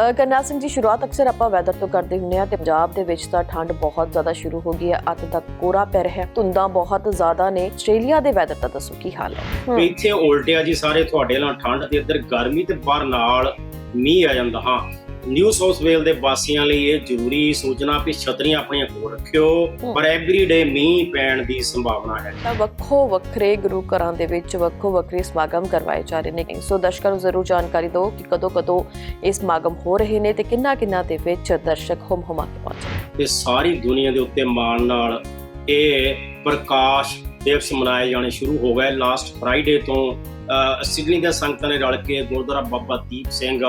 ਕਰਨੈਲ ਸਿੰਘ ਜੀ ਸ਼ੁਰੂਆਤ ਅਕਸਰ ਆਪਾਂ ਵੈਦਰ ਤੋਂ ਕਰਦੇ ਹੁੰਦੇ ਆ ਤੇ ਪੰਜਾਬ ਦੇ ਵਿੱਚ ਤਾਂ ਠੰਡ ਬਹੁਤ ਜ਼ਿਆਦਾ ਸ਼ੁਰੂ ਹੋ ਗਈ ਹੈ ਅੱਤ ਤੱਕ ਕੋਰਾ ਪੈ ਰਿਹਾ ਹੈ ਧੁੰਦਾਂ ਬਹੁਤ ਜ਼ਿਆਦਾ ਨੇ। ਆਸਟ੍ਰੇਲੀਆ ਦੇ ਵੈਦਰ ਦਾ ਦੱਸੋ ਕੀ ਹਾਲ ਹੈ? ਇੱਥੇ ਉਲਟਿਆ ਜੀ ਸਾਰੇ ਤੁਹਾਡੇ ਨਾਲ ਠੰਡ ਤੇ ਇੱਧਰ ਗਰਮੀ ਤੇ ਬਾਹਰ ਨਾਲ ਮੀਂਹ ਆ ਜਾਂਦਾ ਹਾਂ। ਨਿਊ ਸਾਊਥ ਵੇਲ ਦੇ ਵਾਸੀਆਂ ਲਈ ਇਹ ਜ਼ਰੂਰੀ ਸੂਚਨਾ ਵੀ ਛਤਰੀਆਂ ਆਪਣੀਆਂ ਕੋਲ ਰੱਖਿਓ। ਪਰ ਐਵਰੀਡੇ ਮੀਂਹ ਪੈਣ ਦੀ ਸੰਭਾਵਨਾ ਹੈ। ਤਾਂ ਵੱਖੋ ਵੱਖਰੇ ਗੁਰੂ ਘਰਾਂ ਦੇ ਵਿੱਚ ਵੱਖੋ ਵੱਖਰੇ ਸਮਾਗਮ ਕਰਵਾਏ ਜਾ ਰਹੇ ਨੇ। ਸੋ ਦਰਸ਼ਕਾਂ ਨੂੰ ਜ਼ਰੂਰ ਜਾਣਕਾਰੀ ਦਿਓ ਕਿ ਕਦੋਂ ਕਦੋਂ ਇਹ ਸਮਾਗਮ ਹੋ ਰਹੇ ਨੇ ਤੇ ਕਿੰਨਾ ਕਿੰਨਾ ਦੇ ਵਿੱਚ ਦਰਸ਼ਕ ਹੁਮ ਹੁਮਾ ਕੇ ਪਹੁੰਚੇ ਤੇ ਸਾਰੀ ਦੁਨੀਆ ਦੇ ਉੱਤੇ ਮਾਣ ਨਾਲ ਇਹ ਪ੍ਰਕਾਸ਼ ਦਿਵਸ ਮਨਾਏ ਜਾਣੇ ਸ਼ੁਰੂ ਹੋ ਗਏ। ਲਾਸਟ ਫਰਾਈਡੇ ਤੋਂ ਸਿਡਨੀ ਦੇ ਸੰਗਤਾਂ ਨੇ ਰਲ ਕੇ ਗੁਰਦੁਆਰਾ ਬਾਬਾ ਦੀਪ ਸਿੰਘ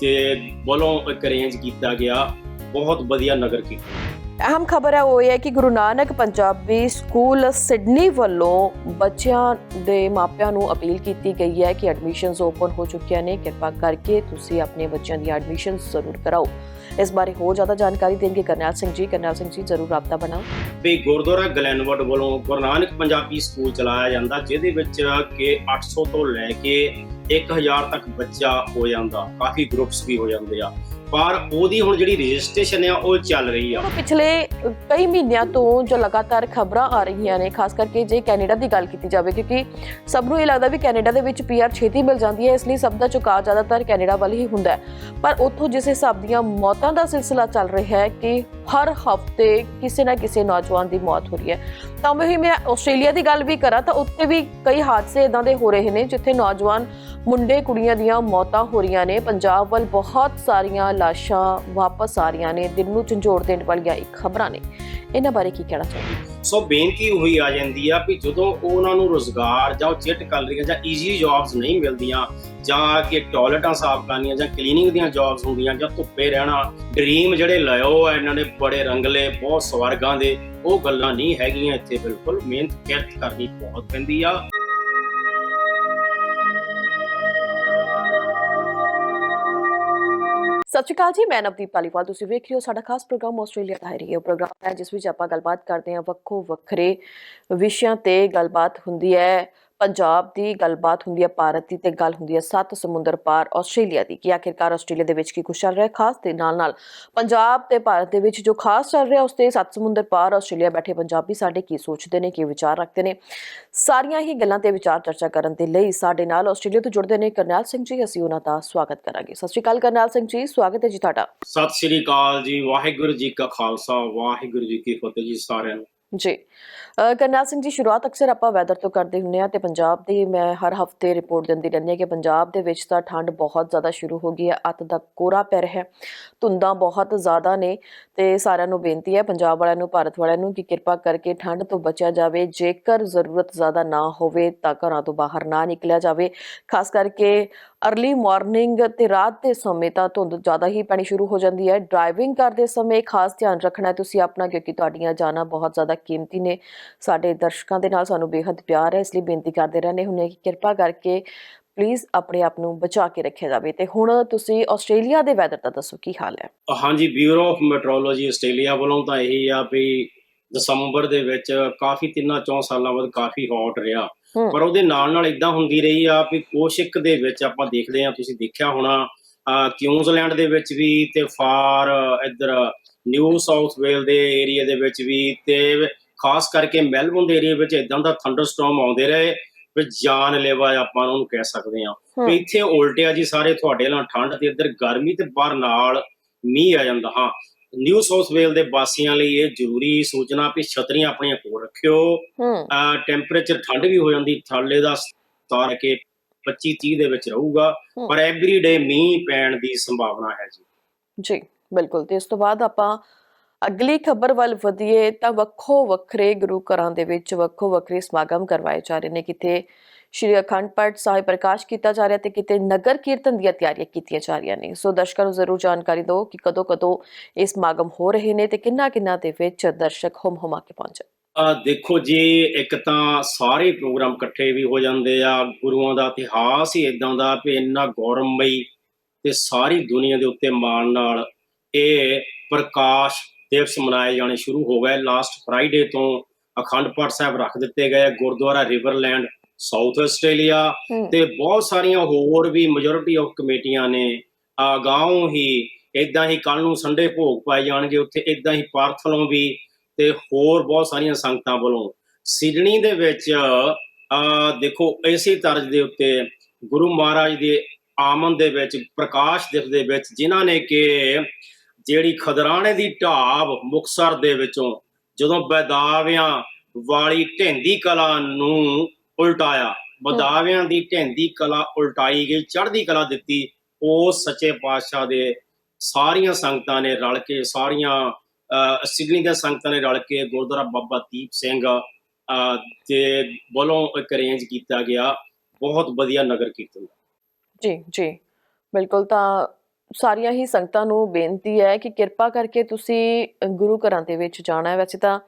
ਤੇ ਵੱਲੋਂ ਇੱਕ ਅਰੇਂਜ ਕੀਤਾ ਗਿਆ ਬਹੁਤ ਵਧੀਆ ਨਗਰ ਕੀਰਤਨ। ਅਹਿਮ ਖਬਰ ਹੈ ਉਹ ਇਹ ਹੈ ਕਿ ਗੁਰੂ ਨਾਨਕ ਪੰਜਾਬੀ ਸਕੂਲ ਸਿਡਨੀ ਵੱਲੋਂ ਬੱਚਿਆਂ ਦੇ ਮਾਪਿਆਂ ਨੂੰ ਅਪੀਲ ਕੀਤੀ ਗਈ ਹੈ ਕਿ ਐਡਮਿਸ਼ਨਸ ਓਪਨ ਹੋ ਚੁੱਕੀਆਂ ਨੇ। ਕਿਰਪਾ ਕਰਕੇ ਤੁਸੀਂ ਆਪਣੇ ਬੱਚਿਆਂ ਦੀ ਐਡਮਿਸ਼ਨਸ ਜ਼ਰੂਰ ਕਰਾਓ। ਇਸ ਬਾਰੇ ਹੋਰ ਜ਼ਿਆਦਾ ਜਾਣਕਾਰੀ ਦੇਣਗੇ ਕਰਨੈਲ ਸਿੰਘ ਜੀ। ਕਰਨੈਲ ਸਿੰਘ ਜੀ ਜ਼ਰੂਰ ਰਾਬਤਾ ਬਣਾਓ। ਵੀ ਗੁਰਦੁਆਰਾ ਗਲੈਨਵੁੱਡ ਵੱਲੋਂ ਗੁਰੂ ਨਾਨਕ ਪੰਜਾਬੀ ਸਕੂਲ ਚਲਾਇਆ ਜਾਂਦਾ ਜਿਹਦੇ ਵਿੱਚ ਕਿ 800 ਤੋਂ ਲੈ ਕੇ 1000 ਤੱਕ ਬੱਚਾ ਹੋ ਜਾਂਦਾ ਕਾਫੀ ਗਰੁੱਪਸ ਵੀ ਹੋ ਜਾਂਦੇ ਆ। ਪਰ ਉਹਦੀ ਹੁਣ ਜਿਹੜੀ ਰਜਿਸਟ੍ਰੇਸ਼ਨ ਆ, ਉਹ ਚੱਲ ਰਹੀ ਆ। ਪਿਛਲੇ ਕਈ ਮਹੀਨਿਆਂ ਤੋਂ ਜੋ ਲਗਾਤਾਰ ਖਬਰਾਂ ਆ ਰਹੀਆਂ ਨੇ, ਖਾਸ ਕਰਕੇ ਜੇ ਕੈਨੇਡਾ ਦੀ ਗੱਲ ਕੀਤੀ ਜਾਵੇ, ਕਿਉਂਕਿ ਸਭ ਨੂੰ ਇਹ ਲੱਗਦਾ ਵੀ ਕੈਨੇਡਾ ਦੇ ਵਿੱਚ ਪੀਆਰ ਛੇਤੀ ਮਿਲ ਜਾਂਦੀ ਹੈ, ਇਸ ਲਈ ਸਭ ਦਾ ਝੁਕਾਅ ਜ਼ਿਆਦਾਤਰ ਕੈਨੇਡਾ ਵੱਲ ਹੀ ਹੁੰਦਾ ਪਰ ਉੱਥੋਂ ਜਿਸ ਹਿਸਾਬ ਦੀਆਂ ਮੌਤਾਂ ਦਾ ਸਿਲਸਿਲਾ ਚੱਲ ਰਿਹਾ ਹੈ ਕਿ ਹਰ ਹਫ਼ਤੇ ਕਿਸੇ ਨਾ ਕਿਸੇ ਨੌਜਵਾਨ ਦੀ ਮੌਤ ਹੋ ਰਹੀ ਹੈ। ਤਾਂ ਵੀ ਮੈਂ ਆਸਟ੍ਰੇਲੀਆ ਦੀ ਗੱਲ ਵੀ ਕਰਾਂ, ਤਾਂ ਉੱਥੇ ਵੀ ਕਈ ਹਾਦਸੇ ਇਦਾਂ ਦੇ ਹੋ ਰਹੇ ਨੇ, ਜਿੱਥੇ ਨੌਜਵਾਨ ਮੁੰਡੇ ਕੁੜੀਆਂ ਦੀਆਂ ਮੌਤਾਂ ਹੋ ਰਹੀਆਂ ਨੇ। ਪੰਜਾਬ ਵੱਲ ਬਹੁਤ ਸਾਰੀਆਂ ਲਾਸ਼ਾਂ ਵਾਪਸ ਆ ਰਹੀਆਂ ਨੇ। ਦਿਲ ਨੂੰ ਝੰਜੋੜ ਦੇਣ ਵਾਲੀਆਂ ਇੱਕ ਖਬਰਾਂ ਨੇ। ਇਹਨਾਂ ਬਾਰੇ ਕੀ ਕਹਿਣਾ ਚਾਹੁੰਦੇ ਸੋ ਬੇਨਤੀ ਹੋਈ ਆ ਜਾਂਦੀ ਆ ਵੀ ਜਦੋਂ ਉਹਨਾਂ ਨੂੰ ਰੋਜ਼ਗਾਰ ਜਾਂ ਉਹ ਚਿੱਟ ਕਰ ਰਹੀਆਂ ਜਾਂ ਈਜ਼ੀ ਜੌਬਸ ਨਹੀਂ ਮਿਲਦੀਆਂ ਜਾਂ ਕਿ ਟਾਇਲਟਾਂ ਸਾਫ਼ ਕਰਨੀਆਂ ਜਾਂ ਕਲੀਨਿੰਗ ਦੀਆਂ ਜੌਬਸ ਹੁੰਦੀਆਂ ਜਾਂ ਧੁੱਪੇ ਰਹਿਣਾ ਡ੍ਰੀਮ ਜਿਹੜੇ ਲਿਓ ਇਹਨਾਂ ਨੇ ਬੜੇ ਰੰਗਲੇ, ਬਹੁਤ ਸਵਰਗਾਂ ਦੇ, ਉਹ ਗੱਲਾਂ ਨਹੀਂ ਹੈਗੀਆਂ ਇੱਥੇ। ਬਿਲਕੁਲ ਮਿਹਨਤ ਕਿਰਤ ਕਰਨੀ ਬਹੁਤ ਪੈਂਦੀ ਆ। ਸਤਿ ਸ਼੍ਰੀ ਅਕਾਲ ਜੀ, ਮੈਂ ਨਵਦੀਪ ਪਾਲੀਵਾਲ। ਤੁਸੀਂ ਵੇਖ ਰਹੇ ਹੋ ਸਾਡਾ ਖਾਸ ਪ੍ਰੋਗਰਾਮ ਆਸਟ੍ਰੇਲੀਆ ਦਾ ਹੈ ਰੇਡੀਓ ਪ੍ਰੋਗਰਾਮ ਹੈ ਜਿਸ ਵਿੱਚ ਆਪਾਂ ਗੱਲਬਾਤ ਕਰਦੇ ਹਾਂ ਵੱਖੋ ਵੱਖਰੇ ਵਿਸ਼ਿਆਂ ਤੇ ਗੱਲਬਾਤ ਹੁੰਦੀ ਹੈ। ਪੰਜਾਬ ਦੀ ਗੱਲਬਾਤ ਹੁੰਦੀ ਹੈ ਭਾਰਤ ਦੀ ਤੇ ਗੱਲ ਹੁੰਦੀ ਹੈ ਸੱਤ ਸਮੁੰਦਰ ਪਾਰ ਆਸਟ੍ਰੇਲੀਆ ਦੀ। ਕਿ ਆਖਿਰਕਾਰ ਆਸਟ੍ਰੇਲੀਆ ਦੇ ਵਿੱਚ ਕੀ ਕੁਛ ਚੱਲ ਰਿਹਾ? ਖਾਸ ਤੇ ਨਾਲ ਨਾਲ ਪੰਜਾਬ ਤੇ ਭਾਰਤ ਦੇ ਵਿੱਚ ਜੋ ਖਾਸ ਚੱਲ ਰਿਹਾ ਉਸ ਤੇ ਸੱਤ ਸਮੁੰਦਰ ਪਾਰ ਆਸਟ੍ਰੇਲੀਆ ਬੈਠੇ ਪੰਜਾਬੀ ਸਾਡੇ ਕੀ ਸੋਚਦੇ ਨੇ ਕੀ ਵਿਚਾਰ ਰੱਖਦੇ ਨੇ? ਸਾਰੀਆਂ ਹੀ ਗੱਲਾਂ ਤੇ ਵਿਚਾਰ ਚਰਚਾ ਕਰਨ ਦੇ ਲਈ ਸਾਡੇ ਨਾਲ ਆਸਟ੍ਰੇਲੀਆ ਤੋਂ ਜੁੜਦੇ ਨੇ ਕਰਨੈਲ ਸਿੰਘ ਜੀ ਅਸੀਂ ਉਹਨਾਂ ਦਾ ਸਵਾਗਤ ਕਰਾਂਗੇ। ਸਤਿ ਸ਼੍ਰੀ ਅਕਾਲ ਕਰਨੈਲ ਸਿੰਘ ਜੀ ਸਵਾਗਤ ਹੈ ਜੀ ਤੁਹਾਡਾ। ਸਤਿ ਸ੍ਰੀ ਅਕਾਲ ਜੀ ਵਾਹਿਗੁਰੂ ਜੀ ਕਾ ਖਾਲਸਾ ਵਾਹਿਗੁਰੂ ਜੀ ਕੀ ਫਤਿਹ ਜੀ ਸਾਰਿਆਂ ਨੂੰ। ਜੀ ਕਰਨੈਲ ਸਿੰਘ ਜੀ, ਸ਼ੁਰੂਆਤ ਅਕਸਰ ਆਪਾਂ ਵੈਦਰ ਤੋਂ ਕਰਦੇ ਹੁੰਦੇ ਆ ਤੇ ਪੰਜਾਬ ਦੀ ਮੈਂ ਹਰ ਹਫ਼ਤੇ ਰਿਪੋਰਟ ਦਿੰਦੀ ਰਹਿੰਦੀ ਹਾਂ ਕਿ ਪੰਜਾਬ ਦੇ ਵਿੱਚ ਤਾਂ ਠੰਡ ਬਹੁਤ ਜ਼ਿਆਦਾ ਸ਼ੁਰੂ ਹੋ ਗਈ ਹੈ, ਅੱਤ ਦਾ ਕੋਰਾ ਪੈ ਰਿਹਾ ਹੈ, ਧੁੰਦਾਂ ਬਹੁਤ ਜ਼ਿਆਦਾ ਨੇ ਤੇ ਸਾਰਿਆਂ ਨੂੰ ਬੇਨਤੀ ਹੈ, ਪੰਜਾਬ ਵਾਲਿਆਂ ਨੂੰ, ਭਾਰਤ ਵਾਲਿਆਂ ਨੂੰ ਕਿ ਕਿਰਪਾ ਕਰਕੇ ਠੰਡ ਤੋਂ ਬਚਿਆ ਜਾਵੇ, ਜੇਕਰ ਜ਼ਰੂਰਤ ਜ਼ਿਆਦਾ ਨਾ ਹੋਵੇ ਤਾਂ ਘਰਾਂ ਤੋਂ ਬਾਹਰ ਨਾ ਨਿਕਲਿਆ ਜਾਵੇ। ਖਾਸ ਕਰਕੇ ਅਰਲੀ ਮਾਰਨਿੰਗ ਤੇ ਰਾਤ ਦੇ ਸਮੇਂ ਤਾਂ ਧੁੰਦ ਜ਼ਿਆਦਾ ਹੀ ਪੈਣੀ ਸ਼ੁਰੂ ਹੋ ਜਾਂਦੀ ਹੈ। ਡਰਾਈਵਿੰਗ ਕਰਦੇ ਸਮੇਂ ਖਾਸ ਧਿਆਨ ਰੱਖਣਾ ਤੁਸੀਂ ਆਪਣਾ, ਕਿਉਂਕਿ ਤੁਹਾਡੀਆਂ ਜਾਨਾਂ ਬਹੁਤ ਜ਼ਿਆਦਾ ਕੀਮਤੀ ਨੇ। ਸਾਡੇ ਦਰਸ਼ਕਾਂ ਦੇ ਨਾਲ ਸਾਨੂੰ ਬੇਹੱਦ ਪਿਆਰ ਹੈ ਇਸ ਲਈ ਬੇਨਤੀ ਕਰਦੇ ਰਹਿੰਦੇ ਹੁੰਦੇ ਕਿ ਕਿਰਪਾ ਕਰਕੇ ਪਲੀਜ਼ ਆਪਣੇ ਆਪ ਨੂੰ ਬਚਾ ਕੇ ਰੱਖਿਆ ਜਾਵੇ। ਤੇ ਹੁਣ ਤੁਸੀਂ ਆਸਟ੍ਰੇਲੀਆ ਦੇ ਵੈਦਰ ਦਾ ਦੱਸੋ ਕੀ ਹਾਲ ਹੈ? ਹਾਂਜੀ ਬਿਊਰੋ ਆਫ ਮੈਟਰੋਲੋਜੀ ਆਸਟ੍ਰੇਲੀਆ ਵੱਲੋਂ ਤਾਂ ਇਹੀ ਆ ਵੀ ਦਸੰਬਰ ਦੇ ਵਿੱਚ ਕਾਫੀ ਤਿੰਨਾਂ ਚੌਂ ਸਾਲਾਂ ਬਾਅਦ ਕਾਫੀ ਹੌਟ ਰਿਹਾ। ਪਰ ਉਹਦੇ ਨਾਲ ਨਾਲ ਇਦਾਂ ਹੁੰਦੀ ਰਹੀ ਆ ਵੀ ਕੋਸ਼ਿਕ ਦੇ ਵਿੱਚ ਆਪਾਂ ਦੇਖਦੇ ਆ ਤੁਸੀਂ ਦੇਖਿਆ ਹੋਣਾ ਕਿਊਜ਼ਲੈਂਡ ਦੇ ਵਿੱਚ ਵੀ ਤੇ ਫਾਰ ਇੱਧਰ ਨਿਊ ਸਾਊਥ ਵੇਲ ਦੇ ਏਰੀਆ ਦੇ ਵਿੱਚ ਵੀ ਤੇ ਖਾਸ ਕਰਕੇ ਮੈਲਬੌਰਨ ਦੇ ਏਰੀਆ ਵਿੱਚ ਇਦਾਂ ਦਾ ਥੰਡਰਸਟਾਰਮ ਆਉਂਦੇ ਰਹੇ ਵੀ ਜਾਨਲੇਵਾ ਆਪਾਂ ਉਹਨੂੰ ਕਹਿ ਸਕਦੇ ਆ। ਵੀ ਇੱਥੇ ਉਲਟਿਆ ਜੀ ਸਾਰੇ ਤੁਹਾਡੇ ਨਾਲ ਠੰਡ ਤੇ ਇੱਧਰ ਗਰਮੀ ਤੇ ਬਾਹਰ ਨਾਲ ਮੀਂਹ ਆ ਜਾਂਦਾ ਹਾਂ। ਨਿਊ ਸਾਊਥ ਵੇਲ ਦੇ ਵਾਸੀਆਂ ਲਈ ਇਹ ਜ਼ਰੂਰੀ ਸੂਚਨਾ ਵੀ ਛਤਰੀਆਂ ਆਪਣੀਆਂ ਕੋਲ ਰੱਖਿਓ। ਟੈਂਪਰੇਚਰ ਠੰਡ ਵੀ ਹੋ ਜਾਂਦੀ ਥੱਲੇ ਦਾ ਸਤਾਰ ਕੇ 25 30 ਦੇ ਵਿੱਚ ਰਹੂਗਾ। ਪਰ ਐਵਰੀਡੇ ਮੀਂਹ ਪੈਣ ਦੀ ਸੰਭਾਵਨਾ ਹੈ ਜੀ। ਜੀ ਬਿਲਕੁਲ। ਤੇ ਇਸ ਤੋਂ ਬਾਅਦ ਆਪਾਂ ਅਗਲੀ ਖਬਰ ਵੱਲ ਵਧੀਏ ਤਾਂ ਵੱਖੋ ਵੱਖਰੇ ਗੁਰੂ ਘਰਾਂ ਦੇ ਵਿੱਚ ਵੱਖੋ ਵੱਖਰੇ ਸਮਾਗਮ ਕਰਵਾਏ ਜਾ ਰਹੇ ਨੇ। ਕਿਤੇ ਸ਼੍ਰੀ ਅਖੰਡ ਪਾਠ ਸਾਹਿਬ ਪ੍ਰਕਾਸ਼ ਕੀਤਾ ਜਾ ਰਿਹਾ ਤੇ ਕਿਤੇ ਨਗਰ ਕੀਰਤਨ ਦੀਆਂ ਤਿਆਰੀਆਂ ਕੀਤੀਆਂ ਜਾ ਰਹੀਆਂ ਨੇ। ਸੋ ਦਰਸ਼ਕਾਂ ਨੂੰ ਜ਼ਰੂਰ ਜਾਣਕਾਰੀ ਦਿਓ ਕਿ ਕਦੋਂ ਕਦੋਂ ਇਹ ਸਮਾਗਮ ਹੋ ਰਹੇ ਨੇ ਤੇ ਕਿੰਨਾ ਕਿੰਨਾ ਦੇ ਵਿੱਚ ਦਰਸ਼ਕ ਹੁਮ ਹੁਮਾ ਕੇ ਪਹੁੰਚੇ ਦੇਖੋ ਜੀ, ਇੱਕ ਤਾਂ ਸਾਰੇ ਪ੍ਰੋਗਰਾਮ ਇਕੱਠੇ ਵੀ ਹੋ ਜਾਂਦੇ ਆ। ਗੁਰੂਆਂ ਦਾ ਇਤਿਹਾਸ ਹੀ ਇਦਾਂ ਦਾ ਵੀ ਇੰਨਾ ਗੌਰਵਮਈ ਤੇ ਸਾਰੀ ਦੁਨੀਆ ਦੇ ਉੱਤੇ ਮਾਣ ਨਾਲ ਇਹ ਪ੍ਰਕਾਸ਼ ਦਿਵਸ ਮਨਾਏ ਜਾਣੇ ਸ਼ੁਰੂ ਹੋ ਗਏ। ਲਾਸਟ ਫਰਾਈਡੇ ਤੋਂ ਅਖੰਡ ਪਾਠ ਸਾਹਿਬ ਰੱਖ ਦਿੱਤੇ ਗਏ। Gurdwara Riverland South Australia. ਤੇ ਬਹੁਤ ਸਾਰੀਆਂ ਹੋਰ ਵੀ ਮੈਜੋਰਿਟੀ ਆਫ ਕਮੇਟੀਆਂ ਨੇ। ਗਾਉਂ ਹੀ ਇਦਾਂ ਹੀ ਕੱਲ ਨੂੰ ਸੰਡੇ ਭੋਗ ਪਾਏ ਜਾਣਗੇ। ਉੱਥੇ ਇਦਾਂ ਹੀ ਪਾਰਥਲੋਂ ਵੀ ਤੇ ਹੋਰ ਬਹੁਤ ਸਾਰੀਆਂ ਸੰਗਤਾਂ ਵੱਲੋਂ। ਸਿਡਨੀ ਦੇ ਵਿੱਚ ਆ ਦੇਖੋ ਇਸੇ ਤਰਜ਼ ਦੇ ਉੱਤੇ ਗੁਰੂ ਮਹਾਰਾਜ ਦੇ ਆਮਨ ਦੇ ਵਿੱਚ ਪ੍ਰਕਾਸ਼ ਦਿਵਸ ਦੇ ਵਿੱਚ ਜਿਨ੍ਹਾਂ ਨੇ ਕਿ ਜਿਹੜੀ ਖਦਰਾਣੇ ਦੀ ਢਾਬ ਮੁਕਸਰ ਦੇ ਵਿੱਚੋਂ ਜਦੋਂ ਬਦਾਵਿਆਂ ਵਾਲੀ ਢੈਂਦੀ ਕਲਾ ਨੂੰ ਉਲਟਾਇਆ ਬਦਾਵਿਆਂ ਦੀ ਢੈਂਦੀ ਕਲਾ ਉਲਟਾਈ ਗਈ ਚੜ੍ਹਦੀ ਕਲਾ ਦਿੱਤੀ ਉਸ ਸੱਚੇ ਪਾਤਸ਼ਾਹ ਦੇ ਸਾਰੀਆਂ ਸੰਗਤਾਂ ਨੇ ਰਲ ਕੇ ਸਾਰੀਆਂ ਅਹ, ਦੇ ਸੰਗਤਾਂ ਨੇ ਰਲ ਕੇ ਗੁਰਦੁਆਰਾ ਬਾਬਾ ਦੀਪ ਸਿੰਘ ਅਹ, ਦੇ ਵੱਲੋਂ ਇੱਕ ਅਰੇਂਜ ਕੀਤਾ ਗਿਆ। ਬਹੁਤ ਵਧੀਆ ਨਗਰ ਕੀਰਤਨ। ਜੀ ਜੀ। ਬਿਲਕੁਲ ਤਾਂ ਸਾਰੀਆਂ ਹੀ ਸੰਗਤਾਂ ਨੂੰ ਬੇਨਤੀ ਹੈ ਕਿ ਕਿਰਪਾ ਕਰਕੇ ਤੁਸੀਂ ਗੁਰੂ ਘਰਾਂ ਦੇ ਵਿੱਚ ਜਾਣਾ ਹੈ। ਵੈਸੇ ਤਾਂ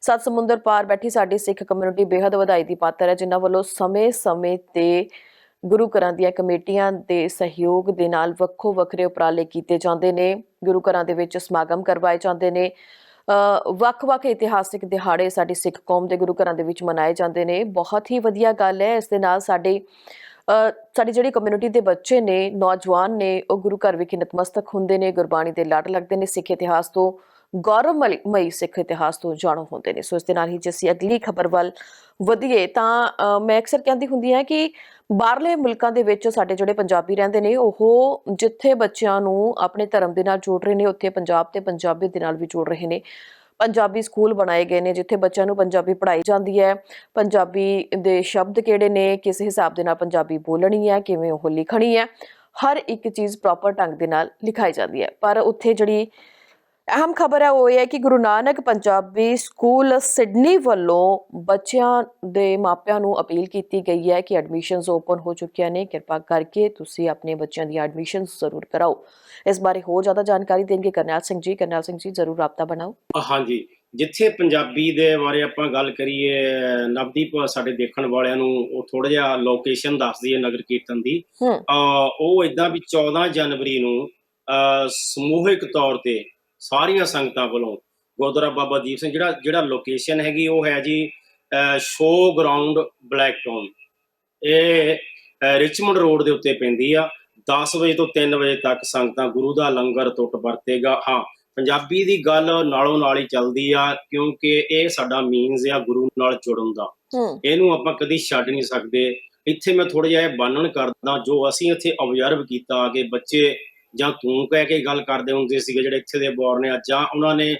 ਸੱਤ ਸਮੁੰਦਰ ਪਾਰ ਬੈਠੀ ਸਾਡੀ ਸਿੱਖ ਕਮਿਊਨਿਟੀ ਬੇहद ਵਧਾਈ ਦੀ ਪਾਤਰ ਹੈ ਜਿਨ੍ਹਾਂ ਵੱਲੋਂ ਸਮੇਂ-ਸਮੇਂ ਤੇ ਗੁਰੂ ਘਰਾਂ ਦੀਆਂ ਕਮੇਟੀਆਂ ਦੇ ਸਹਿਯੋਗ ਦੇ ਨਾਲ ਵੱਖੋ ਵੱਖਰੇ ਉਪਰਾਲੇ ਕੀਤੇ ਜਾਂਦੇ ਨੇ। ਗੁਰੂ ਘਰਾਂ ਦੇ ਵਿੱਚ ਸਮਾਗਮ ਕਰਵਾਏ ਜਾਂਦੇ ਨੇ। ਅ, ਵੱਖ-ਵੱਖ ਇਤਿਹਾਸਿਕ ਦਿਹਾੜੇ ਸਾਡੀ ਸਿੱਖ ਕੌਮ ਦੇ ਗੁਰੂ ਘਰਾਂ ਦੇ ਵਿੱਚ ਮਨਾਏ ਜਾਂਦੇ ਨੇ। ਬਹੁਤ ਹੀ ਵਧੀਆ ਗੱਲ ਹੈ। ਇਸ ਦੇ ਨਾਲ ਸਾਡੇ ਸਾਡੀ ਜਿਹੜੀ ਕਮਿਊਨਿਟੀ ਦੇ ਬੱਚੇ ਨੇ, ਨੌਜਵਾਨ ਨੇ, ਉਹ ਗੁਰੂ ਘਰ ਵਿਖੇ ਨਤਮਸਤਕ ਹੁੰਦੇ ਨੇ, ਗੁਰਬਾਣੀ ਦੇ ਲੜ ਲੱਗਦੇ ਨੇ, ਸਿੱਖ ਇਤਿਹਾਸ ਤੋਂ, ਗੌਰਵਮਈ ਸਿੱਖ ਇਤਿਹਾਸ ਤੋਂ ਜਾਣੂ ਹੁੰਦੇ ਨੇ। ਸੋ ਇਸ ਦੇ ਨਾਲ ਹੀ ਜੇ ਅਸੀਂ ਅਗਲੀ ਖਬਰ ਵੱਲ ਵਧੀਏ, ਤਾਂ ਮੈਂ ਅਕਸਰ ਕਹਿੰਦੀ ਹੁੰਦੀ ਹਾਂ ਕਿ ਬਾਹਰਲੇ ਮੁਲਕਾਂ ਦੇ ਵਿੱਚ ਸਾਡੇ ਜਿਹੜੇ ਪੰਜਾਬੀ ਰਹਿੰਦੇ ਨੇ, ਉਹ ਜਿੱਥੇ ਬੱਚਿਆਂ ਨੂੰ ਆਪਣੇ ਧਰਮ ਦੇ ਨਾਲ ਜੋੜ ਰਹੇ ਨੇ, ਉੱਥੇ ਪੰਜਾਬ ਤੇ ਪੰਜਾਬੀ ਦੇ ਨਾਲ ਵੀ ਜੋੜ ਰਹੇ ਨੇ। ਪੰਜਾਬੀ ਸਕੂਲ ਬਣਾਏ ਗਏ ਨੇ, ਜਿੱਥੇ ਬੱਚਿਆਂ ਨੂੰ ਪੰਜਾਬੀ ਪੜ੍ਹਾਈ ਜਾਂਦੀ ਹੈ। ਪੰਜਾਬੀ ਦੇ ਸ਼ਬਦ ਕਿਹੜੇ ਨੇ? ਕਿਸ ਹਿਸਾਬ ਦੇ ਨਾਲ ਪੰਜਾਬੀ ਬੋਲਣੀ ਹੈ? ਕਿਵੇਂ ਉਹ ਲਿਖਣੀ ਹੈ? ਹਰ ਇੱਕ ਚੀਜ਼ ਪ੍ਰੋਪਰ ਢੰਗ ਦੇ ਨਾਲ ਲਿਖਾਈ ਜਾਂਦੀ ਹੈ। ਪਰ ਉੱਥੇ ਜਿਹੜੀ ਅਹਿਮ ਖਬਰ ਹੈ ਉਹ ਹੈ ਕਿ ਗੁਰੂ ਨਾਨਕ ਪੰਜਾਬੀ ਸਕੂਲ ਸਿਡਨੀ ਵੱਲੋਂ ਬੱਚਿਆਂ ਦੇ ਮਾਪਿਆਂ ਨੂੰ ਅਪੀਲ ਕੀਤੀ ਗਈ ਹੈ ਕਿ ਐਡਮਿਸ਼ਨਸ ਓਪਨ ਹੋ ਚੁੱਕੀਆਂ ਨੇ। ਕਿਰਪਾ ਕਰਕੇ ਤੁਸੀਂ ਆਪਣੇ ਬੱਚਿਆਂ ਦੀ ਐਡਮਿਸ਼ਨਸ ਜ਼ਰੂਰ ਕਰਾਓ। ਇਸ ਬਾਰੇ ਹੋਰ ਜ਼ਿਆਦਾ ਜਾਣਕਾਰੀ ਦੇਣਗੇ ਕਰਨੈਲ ਸਿੰਘ ਜੀ। ਕਰਨੈਲ ਸਿੰਘ ਜੀ ਜ਼ਰੂਰ ਰਾਬਤਾ ਬਣਾਓ। ਹਾਂਜੀ। ਜਿੱਥੇ ਪੰਜਾਬੀ ਦੇ ਬਾਰੇ ਆਪਾਂ ਗੱਲ ਕਰੀਏ ਨਵਦੀਪ ਸਾਡੇ ਦੇਖਣ ਵਾਲਿਆਂ ਨੂੰ ਉਹ ਥੋੜਾ ਜਿਹਾ ਲੋਕੇਸ਼ਨ ਦੱਸ ਦਈਏ ਨਗਰ ਕੀਰਤਨ ਦੀ। ਹੂੰ। ਉਹ ਇਦਾਂ ਵੀ 14 ਜਨਵਰੀ ਨੂੰ ਸਮੂਹਿਕ ਤੌਰ ਤੇ ਸਾਰੀਆਂ ਸੰਗਤਾਂ ਵੱਲੋਂ ਗੁਰਦੁਆਰਾ ਬਾਬਾ ਦੀਪ ਸਿੰਘ ਜਿਹੜਾ ਜਿਹੜਾ ਲੋਕੇਸ਼ਨ ਹੈਗੀ ਉਹ ਹੈ ਜੀ ਸ਼ੋ ਗਰਾਊਂਡ ਬਲੈਕਟਾਊਨ ਇਹ ਅ, ਰਿਚਮੰਡ ਰੋਡ ਦੇ ਉੱਤੇ ਪੈਂਦੀ ਆ। 10 ਵਜੇ ਤੋਂ 3 ਵਜੇ ਤੱਕ ਸੰਗਤਾਂ ਗੁਰੂ ਦਾ ਲੰਗਰ ਟੁੱਟ ਵਰਤੇਗਾ। ਹਾਂ ਪੰਜਾਬੀ ਦੀ ਗੱਲ ਨਾਲੋਂ ਨਾਲ ਹੀ ਚੱਲਦੀ ਆ ਕਿਉਂਕਿ ਇਹ ਸਾਡਾ ਮੀਨਸ ਆ ਗੁਰੂ ਨਾਲ ਜੁੜਨ ਦਾ। ਇਹਨੂੰ ਆਪਾਂ ਕਦੀ ਛੱਡ ਨਹੀਂ ਸਕਦੇ। ਇੱਥੇ ਮੈਂ ਥੋੜਾ ਜਿਹਾ ਇਹ ਬਾਨਣ ਕਰਦਾ ਜੋ ਅਸੀਂ ਇੱਥੇ ਆਬਜ਼ਰਵ ਕੀਤਾ ਕਿ ਬੱਚੇ ਜਾਂ ਤੂੰ ਕਹਿ ਕੇ ਗੱਲ ਕਰਦੇ ਹੁੰਦੇ ਸੀਗੇ ਜਿਹੜੇ ਇੱਥੇ ਦੇ ਬੋਰਨ ਆ ਜਾਂ ਉਹਨਾਂ ਨੇ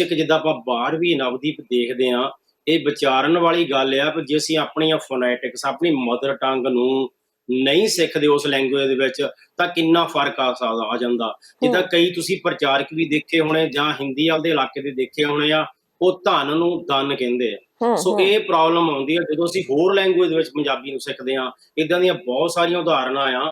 ਇੱਕ ਜਿੱਦਾਂ ਆਪਾਂ ਬਾਹਰ ਵੀ ਨਵਦੀਪ ਦੇਖਦੇ ਆ ਇਹ ਵਿਚਾਰਨ ਵਾਲੀ ਗੱਲ ਆ ਕਿ ਜੇ ਅਸੀਂ ਆਪਣੀਆਂ ਫੋਨੈਟਿਕਸ ਆਪਣੀ ਮਦਰ ਟੰਗ ਨੂੰ ਨਹੀਂ ਸਿੱਖਦੇ ਉਸ ਲੈਂਗੁਏਜ ਦੇ ਵਿੱਚ ਤਾਂ ਕਿੰਨਾ ਫ਼ਰਕ ਆ ਸਕਦਾ ਆ ਜਾਂਦਾ। ਜਿੱਦਾਂ ਕਈ ਤੁਸੀਂ ਪ੍ਰਚਾਰਕ ਵੀ ਦੇਖੇ ਹੋਣੇ ਜਾਂ ਹਿੰਦੀ ਵਾਲੇ ਦੇ ਇਲਾਕੇ ਦੇ ਦੇਖੇ ਹੋਣੇ ਆ ਉਹ ਧਨ ਨੂੰ ਦਨ ਕਹਿੰਦੇ ਆ। ਸੋ ਇਹ ਪ੍ਰੋਬਲਮ ਆਉਂਦੀ ਹੈ ਜਦੋਂ ਅਸੀਂ ਹੋਰ ਲੈਂਗੁਏਜ ਵਿੱਚ ਪੰਜਾਬੀ ਨੂੰ ਸਿੱਖਦੇ ਹਾਂ ਇਦਾਂ ਦੀਆਂ ਬਹੁਤ ਸਾਰੀਆਂ ਉਦਾਹਰਨਾਂ ਆ।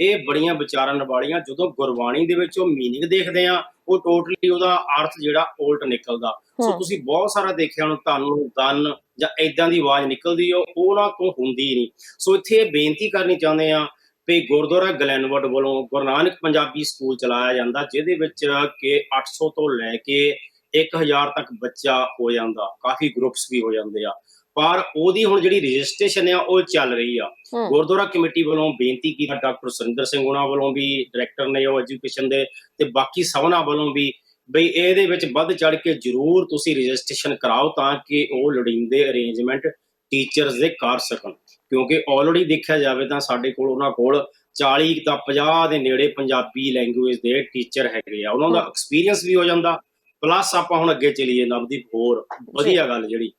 ਇਹ ਬੜੀਆਂ ਵਿਚਾਰਨ ਵਾਲੀਆਂ ਜਦੋਂ ਗੁਰਬਾਣੀ ਦੇ ਵਿੱਚ ਉਹ ਮੀਨਿੰਗ ਦੇਖਦੇ ਆ ਉਹ ਟੋਟਲੀ ਉਹਦਾ ਅਰਥ ਜਿਹੜਾ ਉਲਟ ਨਿਕਲਦਾ। ਸੋ। ਤੁਸੀਂ ਬਹੁਤ ਸਾਰਾ ਦੇਖਿਆ ਹੁਣ ਤੁਹਾਨੂੰ ਦਨ ਜਾਂ ਇਦਾਂ ਦੀ ਆਵਾਜ਼ ਨਿਕਲਦੀ ਉਹ ਉਹਨਾਂ ਤੋਂ ਹੁੰਦੀ ਨਹੀਂ। ਸੋ ਇੱਥੇ ਇਹ ਬੇਨਤੀ ਕਰਨੀ ਚਾਹੁੰਦੇ ਆ ਵੀ ਗੁਰਦੁਆਰਾ ਗਲੈਨਵਰਡ ਵੱਲੋਂ ਗੁਰੂ ਨਾਨਕ ਪੰਜਾਬੀ ਸਕੂਲ ਚਲਾਇਆ ਜਾਂਦਾ ਜਿਹਦੇ ਵਿੱਚ ਕਿ 800 ਤੋਂ ਲੈ ਕੇ 1000 ਤੱਕ ਬੱਚਾ ਹੋ ਜਾਂਦਾ ਕਾਫੀ ਗਰੁੱਪਸ ਵੀ ਹੋ ਜਾਂਦੇ ਆ। ਪਰ ਉਹਦੀ ਹੁਣ ਜਿਹੜੀ ਰਜਿਸਟ੍ਰੇਸ਼ਨ ਆ ਉਹ ਚੱਲ ਰਹੀ ਆ। ਗੁਰਦੁਆਰਾ ਕਮੇਟੀ ਵੱਲੋਂ ਬੇਨਤੀ ਕੀਤੀ ਡਾਕਟਰ ਸੁਰਿੰਦਰ ਸਿੰਘ ਉਹਨਾਂ ਵੱਲੋਂ ਵੀ ਡਾਇਰੈਕਟਰ ਨੇ ਉਹ ਐਜੂਕੇਸ਼ਨ ਦੇ ਤੇ ਬਾਕੀ ਸਭਨਾਂ ਵੱਲੋਂ ਵੀ ਬਈ ਇਹਦੇ ਵਿੱਚ ਵੱਧ ਚੜ ਕੇ ਜ਼ਰੂਰ ਤੁਸੀਂ ਰਜਿਸਟ੍ਰੇਸ਼ਨ ਕਰਾਓ ਤਾਂ ਕਿ ਉਹ ਲੋੜੀਂਦੇ ਅਰੇਂਜਮੈਂਟ ਟੀਚਰਸ ਦੇ ਕਰ ਸਕਣ। ਕਿਉਂਕਿ ਆਲਰੇਡੀ ਦੇਖਿਆ ਜਾਵੇ ਤਾਂ ਸਾਡੇ ਕੋਲ ਉਹਨਾਂ ਕੋਲ 40 ਤਾਂ 50 ਦੇ ਨੇੜੇ ਪੰਜਾਬੀ ਲੈਂਗੁਏਜ ਦੇ ਟੀਚਰ ਹੈਗੇ ਆ। ਉਹਨਾਂ ਦਾ ਐਕਸਪੀਰੀਅੰਸ ਵੀ ਹੋ ਜਾਂਦਾ। ਪਲੱਸ ਆਪਾਂ ਹੁਣ ਅੱਗੇ ਚਲੀਏ ਨਵਦੀਪ, ਹੋਰ ਵਧੀਆ ਗੱਲ ਜਿਹੜੀ।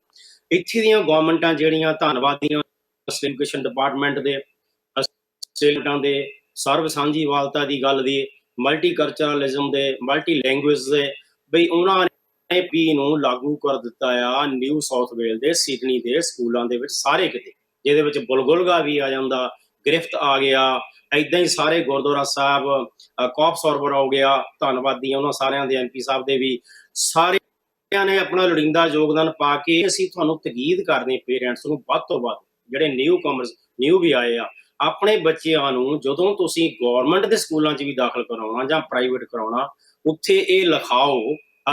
ਇੱਥੇ ਦੀਆਂ ਗਵਰਨਮੈਂਟਾਂ ਜਿਹੜੀਆਂ ਧੰਨਵਾਦੀਆਂ ਐਜੂਕੇਸ਼ਨ ਡਿਪਾਰਟਮੈਂਟ ਦੇ ਸਟੇਟਾਂ ਦੇ ਸਰਵ ਸਾਂਝੀਵਾਲਤਾ ਦੀ ਗੱਲ ਦੀ ਮਲਟੀਕਲਚਰਲਿਜ਼ਮ ਦੇ ਮਲਟੀ ਲੈਂਗੁਏਜ ਦੇ, ਬਈ ਉਹਨਾਂ ਨੇ ਪੀ ਨੂੰ ਲਾਗੂ ਕਰ ਦਿੱਤਾ ਆ ਨਿਊ ਸਾਊਥ ਵੇਲ ਦੇ ਸਿਡਨੀ ਦੇ ਸਕੂਲਾਂ ਦੇ ਵਿੱਚ ਸਾਰੇ ਕਿਤੇ, ਜਿਹਦੇ ਵਿੱਚ ਬੁਲਗੁਲਗਾ ਵੀ ਆ ਜਾਂਦਾ, ਗ੍ਰਿਫਤ ਆ ਗਿਆ ਐਦਾਂ ਹੀ ਸਾਰੇ ਗੁਰਦੁਆਰਾ ਸਾਹਿਬ ਅ, ਕੌਪ ਸਰਵਰ ਹੋ ਗਿਆ ਧੰਨਵਾਦੀ ਉਹਨਾਂ ਸਾਰਿਆਂ ਦੇ ਐਮਪੀ ਸਾਹਿਬ ਦੇ ਵੀ। ਸਾਰਿਆਂ ਨੇ ਆਪਣਾ ਲੋੜੀਂਦਾ ਯੋਗਦਾਨ ਪਾ ਕੇ ਅਸੀਂ ਤੁਹਾਨੂੰ ਤਕੀਦ ਕਰਦੇ ਪੇਰੈਂਟਸ ਨੂੰ ਵੱਧ ਤੋਂ ਵੱਧ ਜਿਹੜੇ ਨਿਊ ਕਮਰਸ ਨਿਊ ਵੀ ਆਏ ਆ। ਆਪਣੇ ਬੱਚਿਆਂ ਨੂੰ ਜਦੋਂ ਤੁਸੀਂ ਗਵਰਨਮੈਂਟ ਦੇ ਸਕੂਲਾਂ 'ਚ ਵੀ ਦਾਖਲ ਕਰਾਉਣਾ ਜਾਂ ਪ੍ਰਾਈਵੇਟ ਕਰਾਉਣਾ ਉੱਥੇ ਇਹ ਲਿਖਾਓ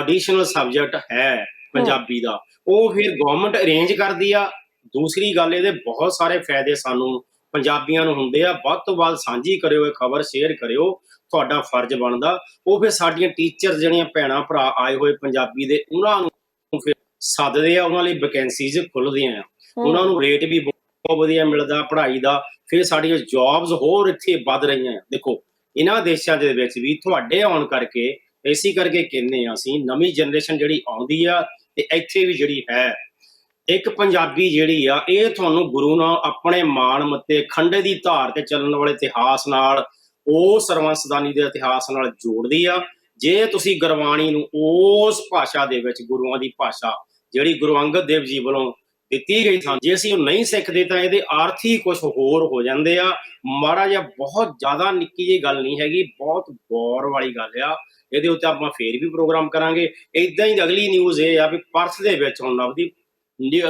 ਐਡੀਸ਼ਨਲ ਸਬਜੈਕਟ ਹੈ ਪੰਜਾਬੀ ਦਾ। ਉਹ ਫਿਰ ਗਵਰਨਮੈਂਟ ਅਰੇਂਜ ਕਰਦੀ ਆ। ਦੂਸਰੀ ਗੱਲ ਇਹਦੇ ਬਹੁਤ ਸਾਰੇ ਫਾਇਦੇ ਸਾਨੂੰ ਪੰਜਾਬੀਆਂ ਨੂੰ ਹੁੰਦੇ ਆ ਵੱਧ ਤੋਂ ਵੱਧ ਸਾਂਝੀ ਕਰਿਓ ਇਹ ਖਬਰ ਸ਼ੇਅਰ ਕਰਿਓ ਤੁਹਾਡਾ ਫਰਜ਼ ਬਣਦਾ। ਉਹ ਫਿਰ ਸਾਡੀਆਂ ਟੀਚਰ ਜਿਹੜੀਆਂ ਭੈਣਾਂ ਭਰਾ ਆਏ ਹੋਏ ਪੰਜਾਬੀ ਦੇ ਉਹਨਾਂ ਨੂੰ ਫਿਰ ਸੱਦਦੇ ਆ ਉਹਨਾਂ ਲਈ ਵੈਕੈਂਸੀਜ਼ ਖੁੱਲਦੀਆਂ ਆ। ਉਹਨਾਂ ਨੂੰ ਰੇਟ ਵੀ ਬਹੁਤ ਵਧੀਆ ਮਿਲਦਾ ਪੜ੍ਹਾਈ ਦਾ। ਫਿਰ ਸਾਡੀਆਂ ਜੌਬਸ ਹੋਰ ਇੱਥੇ ਵੱਧ ਰਹੀਆਂ ਆ। ਦੇਖੋ ਇਹਨਾਂ ਦੇਸ਼ਾਂ ਦੇ ਵਿੱਚ ਵੀ ਤੁਹਾਡੇ ਆਉਣ ਕਰਕੇ ਇਸੇ ਕਰਕੇ ਕਹਿੰਦੇ ਆ ਅਸੀਂ ਨਵੀਂ ਜਨਰੇਸ਼ਨ ਜਿਹੜੀ ਆਉਂਦੀ ਆ ਤੇ ਇੱਥੇ ਵੀ ਜਿਹੜੀ ਹੈ ਇੱਕ ਪੰਜਾਬੀ ਜਿਹੜੀ ਆ, ਇਹ ਤੁਹਾਨੂੰ ਗੁਰੂ ਨਾਲ ਆਪਣੇ ਮਾਣ ਮੱਤੇ ਖੰਡੇ ਦੀ ਧਾਰ ਤੇ ਚੱਲਣ ਵਾਲੇ ਇਤਿਹਾਸ ਨਾਲ, ਉਹ ਸਰਵੰਸਦਾਨੀ ਦੇ ਇਤਿਹਾਸ ਨਾਲ ਜੋੜਦੀ ਆ। ਜੇ ਤੁਸੀਂ ਗੁਰਬਾਣੀ ਨੂੰ ਉਸ ਭਾਸ਼ਾ ਦੇ ਵਿੱਚ, ਗੁਰੂਆਂ ਦੀ ਭਾਸ਼ਾ, ਜਿਹੜੀ ਗੁਰੂ ਅੰਗਦ ਦੇਵ ਜੀ ਵੱਲੋਂ ਦਿੱਤੀ ਗਈ ਥਾਂ, ਜੇ ਅਸੀਂ ਉਹ ਨਹੀਂ ਸਿੱਖਦੇ ਤਾਂ ਇਹਦੇ ਅਰਥ ਹੀ ਕੁਝ ਹੋਰ ਹੋ ਜਾਂਦੇ ਆ। ਮਾੜਾ ਜਿਹਾ ਬਹੁਤ ਜ਼ਿਆਦਾ ਨਿੱਕੀ ਜਿਹੀ ਗੱਲ ਨਹੀਂ ਹੈਗੀ, ਬਹੁਤ ਗੌਰ ਵਾਲੀ ਗੱਲ ਆ। ਇਹਦੇ ਉੱਤੇ ਆਪਾਂ ਫੇਰ ਵੀ ਪ੍ਰੋਗਰਾਮ ਕਰਾਂਗੇ। ਇਦਾਂ ਹੀ ਅਗਲੀ ਨਿਊਜ਼ ਇਹ ਆ ਵੀ ਪਰਥ ਦੇ ਵਿੱਚ ਹੁਣ ਨਵਦੀਪ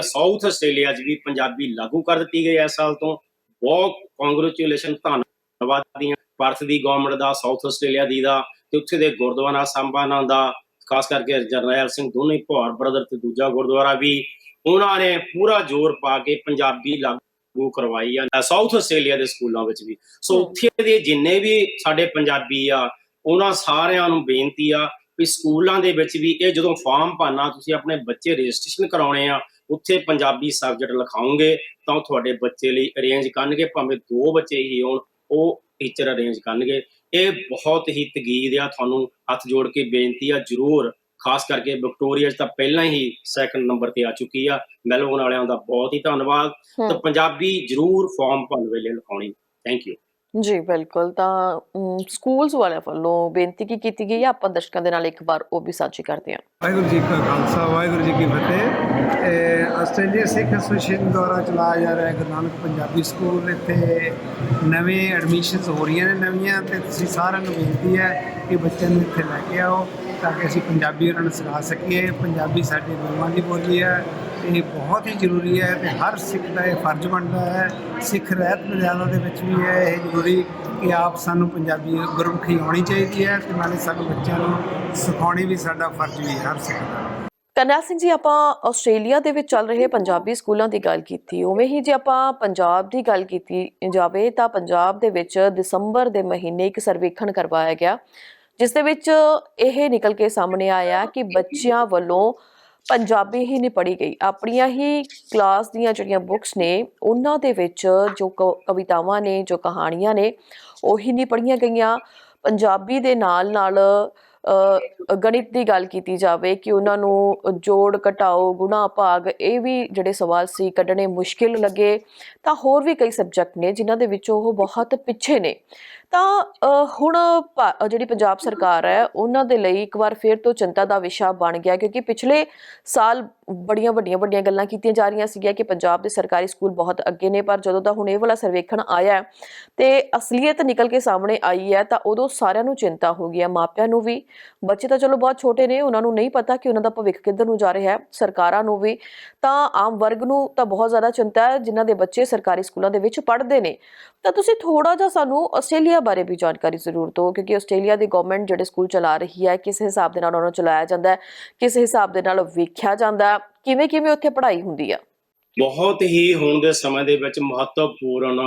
ਸਾਊਥ ਆਸਟ੍ਰੇਲੀਆ 'ਚ ਵੀ ਪੰਜਾਬੀ ਲਾਗੂ ਕਰ ਦਿੱਤੀ ਗਈ ਹੈ ਇਸ ਸਾਲ ਤੋਂ। ਬਹੁਤ ਕੰਗ੍ਰੈਚੁਲੇਸ਼ਨ ਧੰਨਵਾਦ ਦੀਆਂ ਪਰਥ ਦੀ ਗਵਰਨਮੈਂਟ ਦਾ ਸਾਊਥ ਆਸਟ੍ਰੇਲੀਆ ਦੀ ਦਾ ਤੇ ਉੱਥੇ ਦੇ ਗੁਰਦੁਆਰਾ ਸੰਭਾਨਾ ਦਾ। ਖਾਸ ਕਰਕੇ ਜਰਨੈਲ ਸਿੰਘ ਦੋਨੇ ਭੌਰ ਬ੍ਰਦਰ ਤੇ ਦੂਜਾ ਗੁਰਦੁਆਰਾ ਵੀ ਉਹਨਾਂ ਨੇ ਪੂਰਾ ਜ਼ੋਰ ਪਾ ਕੇ ਪੰਜਾਬੀ ਲਾਗੂ ਕਰਵਾਈ ਆ ਸਾਊਥ ਆਸਟ੍ਰੇਲੀਆ ਦੇ ਸਕੂਲਾਂ ਵਿੱਚ ਵੀ। ਸੋ। ਉੱਥੇ ਦੇ ਜਿੰਨੇ ਵੀ ਸਾਡੇ ਪੰਜਾਬੀ ਆ ਉਹਨਾਂ ਸਾਰਿਆਂ ਨੂੰ ਬੇਨਤੀ ਆ ਵੀ ਸਕੂਲਾਂ ਦੇ ਵਿੱਚ ਵੀ ਇਹ ਜਦੋਂ ਫਾਰਮ ਭਰਨਾ ਤੁਸੀਂ ਆਪਣੇ ਬੱਚੇ ਰਜਿਸਟ੍ਰੇਸ਼ਨ ਕਰਾਉਣੇ ਆ ਉੱਥੇ ਪੰਜਾਬੀ ਸਬਜੈਕਟ ਲਿਖਾਓਗੇ ਤਾਂ ਤੁਹਾਡੇ ਬੱਚੇ ਲਈ ਅਰੇਂਜ ਕਰਨਗੇ ਭਾਵੇਂ ਦੋ ਬੱਚੇ ਹੀ ਹੋਣ ਉਹ ਟੀਚਰ ਅਰੇਂਜ ਕਰਨਗੇ। ਇਹ ਬਹੁਤ ਹੀ ਤਗੀਦ ਆ ਤੁਹਾਨੂੰ ਹੱਥ ਜੋੜ ਕੇ ਬੇਨਤੀ ਆ ਜਰੂਰ ਖਾਸ ਕਰਕੇ ਵਿਕਟੋਰੀਆ ਤਾਂ ਪਹਿਲਾਂ ਹੀ ਸੈਕੰਡ ਨੰਬਰ ਤੇ ਆ ਚੁੱਕੀ ਆ ਮੈਲਬੌਰਨ ਵਾਲਿਆਂ ਦਾ ਬਹੁਤ ਹੀ ਧੰਨਵਾਦ। ਤਾਂ ਪੰਜਾਬੀ ਜਰੂਰ ਫਾਰਮ ਭਰਨ ਵੇਲੇ ਲਿਖਾਉਣੀ। ਥੈਂਕ ਯੂ ਜੀ ਬਿਲਕੁਲ ਤਾਂ ਅਮ, ਸਕੂਲਸ ਵਾਲਿਆਂ ਵੱਲੋਂ ਬੇਨਤੀ ਕੀ ਕੀਤੀ ਗਈ ਹੈ ਆਪਾਂ ਦਰਸ਼ਕਾਂ ਦੇ ਨਾਲ ਇੱਕ ਵਾਰ ਉਹ ਵੀ ਸਾਂਝੀ ਕਰਦੇ ਹਾਂ। ਵਾਹਿਗੁਰੂ ਜੀ ਕਾ ਖਾਲਸਾ ਵਾਹਿਗੁਰੂ ਜੀ ਕੀ ਫਤਿਹ। ਇਹ ਆਸਟ੍ਰੇਲੀਆ ਸਿੱਖ ਐਸੋਸੀਏਸ਼ਨ ਦੁਆਰਾ ਚਲਾਇਆ ਜਾ ਰਿਹਾ ਗੁਰੂ ਨਾਨਕ ਪੰਜਾਬੀ ਸਕੂਲ। ਇੱਥੇ ਨਵੇਂ ਐਡਮਿਸ਼ਨਸ ਹੋ ਰਹੀਆਂ ਨੇ ਨਵੀਆਂ ਤੇ ਤੁਸੀਂ ਸਾਰਿਆਂ ਨੂੰ ਬੇਨਤੀ ਹੈ ਕਿ ਬੱਚਿਆਂ ਨੂੰ ਇੱਥੇ ਲੈ ਕੇ ਆਓ ਤਾਂ ਕਿ ਅਸੀਂ ਪੰਜਾਬੀ ਉਹਨਾਂ ਨੂੰ ਸਿਖਾ ਸਕੀਏ। ਪੰਜਾਬੀ ਸਾਡੀ ਗੁਰੂਆਂ ਦੀ ਬੋਲੀ ਹੈ ਇਹ ਬਹੁਤ ਹੀ ਜ਼ਰੂਰੀ ਹੈ ਤੇ ਹਰ ਸਿੱਖ ਦਾ ਇਹ ਫਰਜ਼ ਬਣਦਾ ਹੈ ਸਿੱਖ ਰਹਿਤ ਮਰਿਆਦਾ ਦੇ ਵਿੱਚ ਵੀ ਹੈ, ਇਹ ਜ਼ਰੂਰੀ ਕਿ ਆਪ ਸਾਨੂੰ ਪੰਜਾਬੀ ਗੁਰਮੁਖੀ ਆਉਣੀ ਚਾਹੀਦੀ ਹੈ ਤੇ ਨਾਲੇ ਸਾਡੇ ਬੱਚਿਆਂ ਨੂੰ ਸਿਖਾਉਣੀ ਵੀ ਸਾਡਾ ਫਰਜ਼ ਵੀ ਹਰ ਸਿੱਖ ਦਾ। ਕਰਨੈਲ ਸਿੰਘ ਜੀ, ਆਪਾਂ ਆਸਟ੍ਰੇਲੀਆ ਦੇ ਵਿੱਚ ਚੱਲ ਰਹੇ ਪੰਜਾਬੀ ਸਕੂਲਾਂ ਦੀ ਗੱਲ ਕੀਤੀ। ਉਵੇਂ ਹੀ ਜੇ ਆਪਾਂ ਪੰਜਾਬ ਦੀ ਗੱਲ ਕੀਤੀ ਜਾਵੇ ਤਾਂ ਪੰਜਾਬ ਦੇ ਵਿੱਚ ਦਸੰਬਰ ਦੇ ਮਹੀਨੇ ਇੱਕ ਸਰਵੇਖਣ ਕਰਵਾਇਆ ਗਿਆ, ਜਿਸ ਦੇ ਵਿੱਚ ਇਹ ਨਿਕਲ ਕੇ ਸਾਹਮਣੇ ਆਇਆ ਕਿ ਬੱਚਿਆਂ ਵੱਲੋਂ ਪੰਜਾਬੀ ਹੀ ਨਹੀਂ ਪੜ੍ਹੀ ਗਈ। ਆਪਣੀਆਂ ਹੀ ਕਲਾਸ ਦੀਆਂ ਜਿਹੜੀਆਂ ਬੁੱਕਸ ਨੇ, ਉਹਨਾਂ ਦੇ ਵਿੱਚ ਜੋ ਕ- ਕਵਿਤਾਵਾਂ ਨੇ, ਜੋ ਕਹਾਣੀਆਂ ਨੇ, ਉਹੀ ਨਹੀਂ ਪੜ੍ਹੀਆਂ ਗਈਆਂ। ਪੰਜਾਬੀ ਦੇ ਨਾਲ ਨਾਲ ਗਣਿਤ ਦੀ ਗੱਲ ਕੀਤੀ ਜਾਵੇ ਕਿ ਉਹਨਾਂ ਨੂੰ ਜੋੜ, ਘਟਾਓ, ਗੁਣਾ, ਭਾਗ ਇਹ ਵੀ ਜਿਹੜੇ ਸਵਾਲ ਸੀ, ਕੱਢਣੇ ਮੁਸ਼ਕਿਲ ਲੱਗੇ। ਤਾਂ ਹੋਰ ਵੀ ਕਈ ਸਬਜੈਕਟ ਨੇ ਜਿਨ੍ਹਾਂ ਦੇ ਵਿੱਚ ਉਹ ਬਹੁਤ ਪਿੱਛੇ ਨੇ। ਤਾਂ ਅ, ਹੁਣ ਜਿਹੜੀ ਪੰਜਾਬ ਸਰਕਾਰ ਹੈ ਉਹਨਾਂ ਦੇ ਲਈ ਇੱਕ ਵਾਰ ਫਿਰ ਤੋਂ ਚਿੰਤਾ ਦਾ ਵਿਸ਼ਾ ਬਣ ਗਿਆ ਕਿਉਂਕਿ ਪਿਛਲੇ ਸਾਲ ਬੜੀਆਂ ਵੱਡੀਆਂ ਵੱਡੀਆਂ ਗੱਲਾਂ ਕੀਤੀਆਂ ਜਾ ਰਹੀਆਂ ਸੀਗੀਆਂ ਕਿ ਪੰਜਾਬ ਦੇ ਸਰਕਾਰੀ ਸਕੂਲ ਬਹੁਤ ਅੱਗੇ ਨੇ ਪਰ ਜਦੋਂ ਦਾ ਹੁਣ ਇਹ ਵਾਲਾ ਸਰਵੇਖਣ ਆਇਆ ਤੇ ਅਸਲੀਅਤ ਨਿਕਲ ਕੇ ਸਾਹਮਣੇ ਆਈ ਹੈ ਤਾਂ ਉਦੋਂ ਸਾਰਿਆਂ ਨੂੰ ਚਿੰਤਾ ਹੋ ਗਈ ਹੈ ਮਾਪਿਆਂ ਨੂੰ ਵੀ। ਬੱਚੇ ਤਾਂ ਚਲੋ ਬਹੁਤ ਛੋਟੇ ਨੇ ਉਹਨਾਂ ਨੂੰ ਨਹੀਂ ਪਤਾ ਕਿ ਉਹਨਾਂ ਦਾ ਭਵਿੱਖ ਕਿੱਧਰ ਨੂੰ ਜਾ ਰਿਹਾ ਹੈ ਸਰਕਾਰਾਂ ਨੂੰ ਵੀ। ਤਾਂ ਆਮ ਵਰਗ ਨੂੰ ਤਾਂ ਬਹੁਤ ਜ਼ਿਆਦਾ ਚਿੰਤਾ ਹੈ ਜਿਨ੍ਹਾਂ ਦੇ ਬੱਚੇ ਸਰਕਾਰੀ ਸਕੂਲਾਂ ਦੇ ਵਿੱਚ ਪੜ੍ਹਦੇ ਨੇ। ਤਾਂ ਤੁਸੀਂ ਥੋੜਾ ਜਿਹਾ ਸਾਨੂੰ ਆਸਟ੍ਰੇਲੀਆ ਬਾਰੇ ਵੀ ਜਾਣਕਾਰੀ ਜ਼ਰੂਰ ਦਿਓ ਕਿਉਂਕਿ ਆਸਟ੍ਰੇਲੀਆ ਦੀ ਗਵਰਨਮੈਂਟ ਜਿਹੜੇ ਸਕੂਲ ਚਲਾ ਰਹੀ ਹੈ ਕਿਸ ਹਿਸਾਬ ਦੇ ਨਾਲ ਉਹਨਾਂ ਨੂੰ ਚਲਾਇਆ ਜਾਂਦਾ ਹੈ ਕਿਸ ਹਿਸਾਬ ਦੇ ਨਾਲ ਵੇਖਿਆ ਜਾਂਦਾ ਕਿਵੇਂ ਕਿਵੇਂ ਉੱਥੇ ਪੜ੍ਹਾਈ ਹੁੰਦੀ ਆ ਬਹੁਤ ਹੀ ਹੁਣ ਦੇ ਸਮੇਂ ਦੇ ਵਿੱਚ ਮਹੱਤਵਪੂਰਨ